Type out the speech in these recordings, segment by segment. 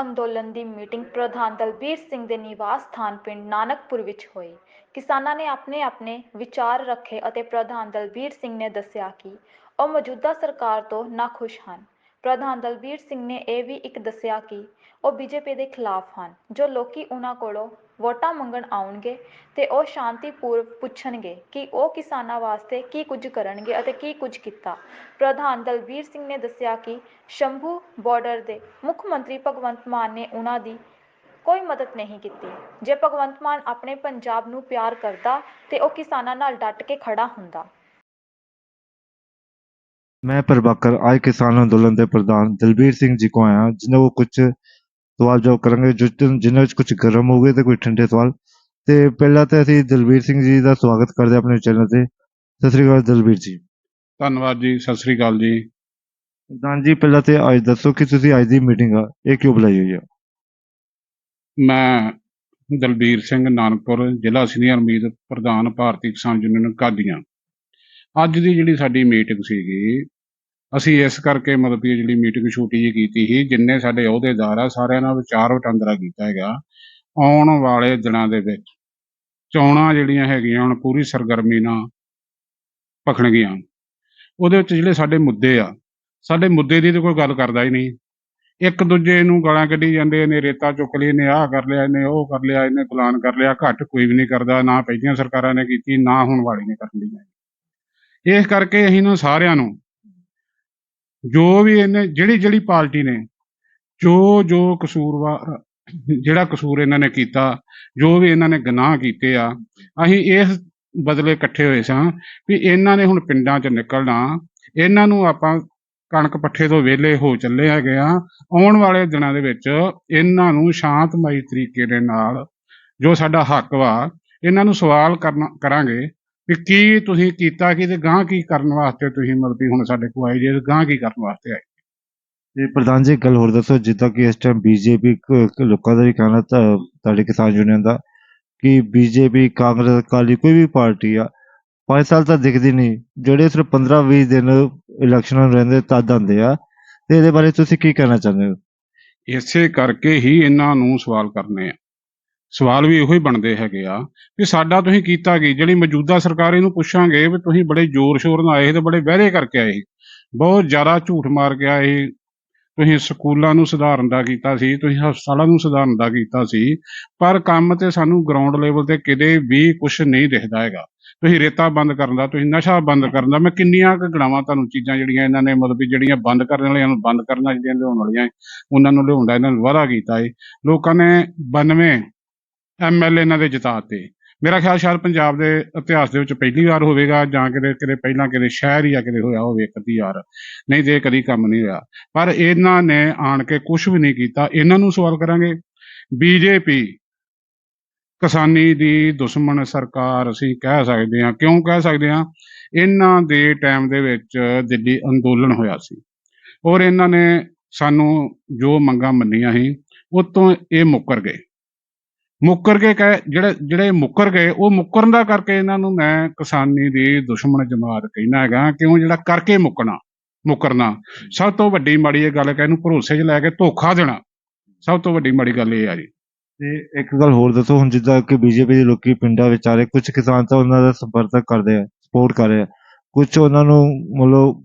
ਅੰਦੋਲਨ ਦੀ ਮੀਟਿੰਗ ਪ੍ਰਧਾਨ ਦਲਬੀਰ ਸਿੰਘ ਦੇ ਨਿਵਾਸ ਸਥਾਨ ਪਿੰਡ ਨਾਨਕਪੁਰ ਵਿੱਚ ਹੋਈ। ਕਿਸਾਨਾਂ ਨੇ ਆਪਣੇ ਆਪਣੇ ਵਿਚਾਰ ਰੱਖੇ ਅਤੇ ਪ੍ਰਧਾਨ ਦਲਬੀਰ ਸਿੰਘ ਨੇ ਦੱਸਿਆ ਕਿ ਉਹ ਮੌਜੂਦਾ ਸਰਕਾਰ ਤੋਂ ਨਾਖੁਸ਼ ਹਨ। ਪ੍ਰਧਾਨ ਦਲਬੀਰ ਸਿੰਘ ਨੇ ਇਹ ਵੀ ਇੱਕ ਦੱਸਿਆ ਕਿ ਉਹ ਬੀਜੇਪੀ ਦੇ ਖਿਲਾਫ ਹਨ, ਜੋ ਲੋਕੀ ਉਹਨਾਂ ਕੋਲੋਂ ਵੋਟਾਂ ਮੰਗਣ ਆਉਣਗੇ ਤੇ ਉਹ ਸ਼ਾਂਤੀਪੂਰਵ ਪੁੱਛਣਗੇ ਕਿ ਉਹ ਕਿਸਾਨਾਂ ਵਾਸਤੇ ਕੀ ਕੁਝ ਕਰਨਗੇ ਅਤੇ ਕੀ ਕੁਝ ਕੀਤਾ ਪ੍ਰਧਾਨ ਦਲਬੀਰ ਸਿੰਘ ਨੇ ਦੱਸਿਆ ਕਿ ਸ਼ੰਭੂ ਬਾਰਡਰ ਦੇ ਮੁੱਖ ਮੰਤਰੀ ਭਗਵੰਤ ਮਾਨ ਨੇ ਉਹਨਾਂ ਦੀ ਕੋਈ ਮਦਦ ਨਹੀਂ ਕੀਤੀ ਜੇ ਭਗਵੰਤ ਮਾਨ ਆਪਣੇ ਪੰਜਾਬ ਨੂੰ ਪਿਆਰ ਕਰਦਾ ਤੇ ਉਹ ਕਿਸਾਨਾਂ ਨਾਲ ਡਟ ਕੇ ਖੜਾ ਹੁੰਦਾ मैं प्रभाकर आज किसान अंदोलन के प्रधान दलबीर सिंह जी को आया जिन्हें वो कुछ ਸਵਾਲ ਜਵਾਬ ਕਰਾਂਗੇ ਜਿਸ ਦਿਨ ਵਿੱਚ ਕੁਝ ਗਰਮ ਹੋਗੇ ਤੇ ਕੋਈ ਠੰਡੇ ਸਵਾਲ। ਤੇ ਪਹਿਲਾਂ ਤਾਂ ਅਸੀਂ ਦਲਬੀਰ ਸਿੰਘ ਜੀ ਦਾ ਸਵਾਗਤ ਕਰਦੇ ਹਾਂ ਆਪਣੇ ਚੈਨਲ ਤੇ। ਸਤਿ ਸ੍ਰੀ ਅਕਾਲ ਦਲਬੀਰ ਜੀ। ਧੰਨਵਾਦ ਜੀ ਸਤਿ ਸ੍ਰੀ ਅਕਾਲ ਜੀ। ਪ੍ਰਧਾਨ ਜੀ ਪਹਿਲਾਂ ਤੇ ਅੱਜ ਦੱਸੋ ਕਿ ਤੁਸੀਂ ਅੱਜ ਦੀ ਮੀਟਿੰਗ ਆ ਇਹ ਕਿਉਂ ਬੁਲਾਈ ਹੋਈ ਆ? ਮੈਂ ਦਲਬੀਰ ਸਿੰਘ ਨਾਨਕਪੁਰ ਜ਼ਿਲ੍ਹਾ ਸੀਨੀਅਰ ਮੀਤ ਪ੍ਰਧਾਨ ਭਾਰਤੀ ਕਿਸਾਨ ਯੂਨੀਅਨ ਕਾਦੀਆਂ। ਅੱਜ ਦੀ ਜਿਹੜੀ ਸਾਡੀ ਮੀਟਿੰਗ ਸੀਗੀ ਅਸੀਂ ਇਸ ਕਰਕੇ ਮਤਲਬ ਕਿ ਜਿਹੜੀ ਮੀਟਿੰਗ ਛੋਟੀ ਜਿਹੀ ਕੀਤੀ ਸੀ, ਜਿੰਨੇ ਸਾਡੇ ਅਹੁਦੇਦਾਰ ਆ, ਸਾਰਿਆਂ ਨਾਲ ਵਿਚਾਰ ਵਟਾਂਦਰਾ ਕੀਤਾ ਹੈਗਾ, ਆਉਣ ਵਾਲੇ ਦਿਨਾਂ ਦੇ ਵਿੱਚ ਚੋਣਾਂ ਜਿਹੜੀਆਂ ਹੈਗੀਆਂ ਹੁਣ ਪੂਰੀ ਸਰਗਰਮੀ ਨਾਲ ਪਖਣਗੀਆਂ। ਉਹਦੇ ਵਿੱਚ ਜਿਹੜੇ ਸਾਡੇ ਮੁੱਦੇ ਆ, ਸਾਡੇ ਮੁੱਦੇ ਦੀ ਤਾਂ ਕੋਈ ਗੱਲ ਕਰਦਾ ਹੀ ਨਹੀਂ। ਇੱਕ ਦੂਜੇ ਨੂੰ ਗਾਲਾਂ ਕੱਢੀ ਜਾਂਦੇ ਨੇ, ਰੇਤਾ ਚੁੱਕ ਲਈ ਨੇ, ਆਹ ਕਰ ਲਿਆ ਇਹਨੇ, ਉਹ ਕਰ ਲਿਆ ਇਹਨੇ ਪਲਾਨ ਕਰ ਲਿਆ, ਘੱਟ ਕੋਈ ਵੀ ਨਹੀਂ ਕਰਦਾ, ਨਾ ਪਹਿਲੀਆਂ ਸਰਕਾਰਾਂ ਨੇ ਕੀਤੀ, ਨਾ ਹੁਣ ਵਾਲੀ ਨੇ ਕਰਨ ਦੀ। ਇਸ ਕਰਕੇ ਅਸੀਂ ਨਾ ਸਾਰਿਆਂ ਨੂੰ ਜੋ ਵੀ ਇਹਨੇ, ਜਿਹੜੀ ਜਿਹੜੀ ਪਾਰਟੀ ਨੇ, ਜੋ ਜੋ ਕਸੂਰਵਾਰ ਜਿਹੜਾ ਕਸੂਰ ਇਹਨਾਂ ਨੇ ਕੀਤਾ, ਜੋ ਵੀ ਇਹਨਾਂ ਨੇ ਗੁਨਾਹ ਕੀਤੇ ਆ, ਅਸੀਂ ਇਸ ਬਦਲੇ ਇਕੱਠੇ ਹੋਏ ਸਾਂ ਵੀ ਇਹਨਾਂ ਨੇ ਹੁਣ ਪਿੰਡਾਂ 'ਚ ਨਿਕਲਣਾ, ਇਹਨਾਂ ਨੂੰ ਆਪਾਂ ਕਣਕ ਪੱਠੇ ਤੋਂ ਵਿਹਲੇ ਹੋ ਚੱਲੇ ਹੈਗੇ ਆ ਆਉਣ ਵਾਲੇ ਦਿਨਾਂ ਦੇ ਵਿੱਚ ਇਹਨਾਂ ਨੂੰ ਸ਼ਾਂਤਮਈ ਤਰੀਕੇ ਦੇ ਨਾਲ ਜੋ ਸਾਡਾ ਹੱਕ ਵਾ, ਇਹਨਾਂ ਨੂੰ ਸਵਾਲ ਕਰਨਾ, ਕਰਾਂਗੇ ਵੀ ਕੀ ਤੁਸੀਂ ਕੀਤਾ ਕੀ ਤੇ ਗਾਂ ਕੀ ਕਰਨ ਵਾਸਤੇ ਤੁਸੀਂ ਮਤਲਬ ਵੀ ਹੁਣ ਸਾਡੇ ਕੋਲ ਆਏ ਜੇ ਗਾਂ ਕੀ ਕਰਨ ਵਾਸਤੇ ਆਏ? ਤੇ ਪ੍ਰਧਾਨ ਜੀ ਗੱਲ ਹੋਰ ਦੱਸੋ ਜਿੱਦਾਂ ਕਿ ਇਸ ਟਾਈਮ ਬੀਜੇਪੀ ਲੋਕਾਂ ਦਾ ਵੀ ਕਹਿਣਾ ਤਾਂ ਤੁਹਾਡੇ ਕਿਸਾਨ ਯੂਨੀਅਨ ਦਾ ਕਿ ਬੀਜੇਪੀ ਕਾਂਗਰਸ ਅਕਾਲੀ ਕੋਈ ਵੀ ਪਾਰਟੀ ਆ ਪੰਜ ਸਾਲ ਤਾਂ ਦਿਖਦੀ ਨਹੀਂ। ਜਿਹੜੇ ਸਿਰਫ 15 20 ਦਿਨ ਇਲੈਕਸ਼ਨਾਂ ਰਹਿੰਦੇ ਤਦ ਆਉਂਦੇ ਆ। ਤੇ ਇਹਦੇ ਬਾਰੇ ਤੁਸੀਂ ਕੀ ਕਹਿਣਾ ਚਾਹੁੰਦੇ ਹੋ? ਇਸੇ ਕਰਕੇ ਹੀ ਇਹਨਾਂ ਨੂੰ ਸਵਾਲ ਕਰਨੇ ਆ। ਸਵਾਲ ਵੀ ਇਹੋ ਹੀ ਬਣਦੇ ਹੈਗੇ ਆ ਵੀ ਸਾਡਾ ਤੁਸੀਂ ਕੀਤਾ ਕੀ? ਜਿਹੜੀ ਮੌਜੂਦਾ ਸਰਕਾਰ ਇਹਨੂੰ ਪੁੱਛਾਂਗੇ ਵੀ ਤੁਸੀਂ ਬੜੇ ਜ਼ੋਰ ਸ਼ੋਰ ਨਾਲ ਆਏ ਤੇ ਬੜੇ ਵਹਿਰੇ ਕਰਕੇ ਆਏ ਬਹੁਤ ਜ਼ਿਆਦਾ ਝੂਠ ਮਾਰ ਕੇ ਆਏ ਤੁਸੀਂ ਸਕੂਲਾਂ ਨੂੰ ਸੁਧਾਰਨ ਦਾ ਕੀਤਾ ਸੀ, ਤੁਸੀਂ ਹਸਪਤਾਲਾਂ ਨੂੰ ਸੁਧਾਰਨ ਦਾ ਕੀਤਾ ਸੀ, ਪਰ ਕੰਮ ਤੇ ਸਾਨੂੰ ਗਰਾਊਂਡ ਲੈਵਲ ਤੇ ਕਿਤੇ ਵੀ ਕੁਝ ਨਹੀਂ ਦਿਖਦਾ ਹੈਗਾ। ਤੁਸੀਂ ਰੇਤਾ ਬੰਦ ਕਰਨ ਦਾ, ਤੁਸੀਂ ਨਸ਼ਾ ਬੰਦ ਕਰਨ ਦਾ, ਮੈਂ ਕਿੰਨੀਆਂ ਕੁ ਗਣਾਵਾਂ ਤੁਹਾਨੂੰ ਚੀਜ਼ਾਂ ਜਿਹੜੀਆਂ ਇਹਨਾਂ ਨੇ ਮਤਲਬ ਵੀ ਜਿਹੜੀਆਂ ਬੰਦ ਕਰਨ ਵਾਲੀਆਂ ਨੂੰ ਬੰਦ ਕਰਨਾ, ਜਿਹੜੀਆਂ ਲਿਆਉਣ ਵਾਲੀਆਂ, ਉਹਨਾਂ ਨੂੰ ਲਿਆਉਣ ਦਾ ਇਹਨਾਂ ਨੇ ਵਾਅਦਾ ਕੀਤਾ ਹੈ ਲੋਕਾਂ ਨੇ 92 ਐਮਐਲਏ ਇਹਨਾਂ ਦੇ ਜਿਤਾਤੇ ਮੇਰਾ ਖਿਆਲ ਸ਼ਾਇਦ ਪੰਜਾਬ ਦੇ ਇਤਿਹਾਸ ਦੇ ਵਿੱਚ ਪਹਿਲੀ ਵਾਰ ਹੋਵੇਗਾ ਜਾਂ ਕਿਤੇ ਕਿਤੇ ਪਹਿਲਾਂ ਕਿਤੇ ਸ਼ਹਿਰ ਹੀ ਆ ਕਿਤੇ ਹੋਇਆ ਹੋਵੇ ਕਦੀ ਅੱਧੀ ਵਾਰ। ਨਹੀਂ ਤੇ ਇਹ ਕਦੀ ਕੰਮ ਨਹੀਂ ਹੋਇਆ ਪਰ ਇਹਨਾਂ ਨੇ ਆਣ ਕੇ ਕੁਝ ਵੀ ਨਹੀਂ ਕੀਤਾ। ਇਹਨਾਂ ਨੂੰ ਸਵਾਲ ਕਰਾਂਗੇ। ਬੀਜੇਪੀ ਕਿਸਾਨੀ ਦੀ ਦੁਸ਼ਮਣ ਸਰਕਾਰ ਅਸੀਂ ਕਹਿ ਸਕਦੇ ਹਾਂ। ਕਿਉਂ ਕਹਿ ਸਕਦੇ ਹਾਂ? ਇਹਨਾਂ ਦੇ ਟਾਈਮ ਦੇ ਵਿੱਚ ਦਿੱਲੀ ਅੰਦੋਲਨ ਹੋਇਆ ਸੀ। ਔਰ ਇਹਨਾਂ ਨੇ ਸਾਨੂੰ ਜੋ ਮੰਗਾਂ ਮੰਨੀਆਂ ਸੀ ਉਹ ਤੋਂ ਇਹ ਮੁੱਕਰ ਗਏ। ਮੁੱਕਰ ਕੇ ਕਹੇ ਜਿਹੜੇ ਜਿਹੜੇ ਮੁੱਕਰ ਗਏ ਉਹ ਮੁੱਕਰਨ ਦਾ ਕਰਕੇ ਇਹਨਾਂ ਨੂੰ ਮੈਂ ਕਿਸਾਨੀ ਦੀ ਦੁਸ਼ਮਣ ਜਮਾਤ ਕਹਿਣਾ ਹੈਗਾ ਕਿਉਂ ਜਿਹੜਾ ਕਰਕੇ ਮੁੱਕਣਾ ਮੁੱਕਰਨਾ। ਸਭ ਤੋਂ ਵੱਡੀ ਮਾੜੀ ਇਹ ਗੱਲ ਹੈ ਕਿ ਇਹਨੂੰ ਭਰੋਸੇ 'ਚ ਲੈ ਕੇ ਧੋਖਾ ਦੇਣਾ। ਸਭ ਤੋਂ ਵੱਡੀ ਮਾੜੀ ਗੱਲ ਇਹ ਆ ਜੀ। ਤੇ ਇੱਕ ਗੱਲ ਹੋਰ ਦੱਸੋ ਹੁਣ ਜਿੱਦਾਂ ਕਿ ਬੀਜੇਪੀ ਦੇ ਲੋਕੀ ਪਿੰਡਾਂ ਵਿੱਚ ਆ ਰਹੇ ਕੁਝ ਕਿਸਾਨ ਤਾਂ ਉਹਨਾਂ ਦਾ ਸਮਰਥਨ ਕਰਦੇ ਆ ਸਪੋਰਟ ਕਰ ਰਹੇ ਆ। ਕੁਝ ਉਹਨਾਂ ਨੂੰ ਮਤਲਬ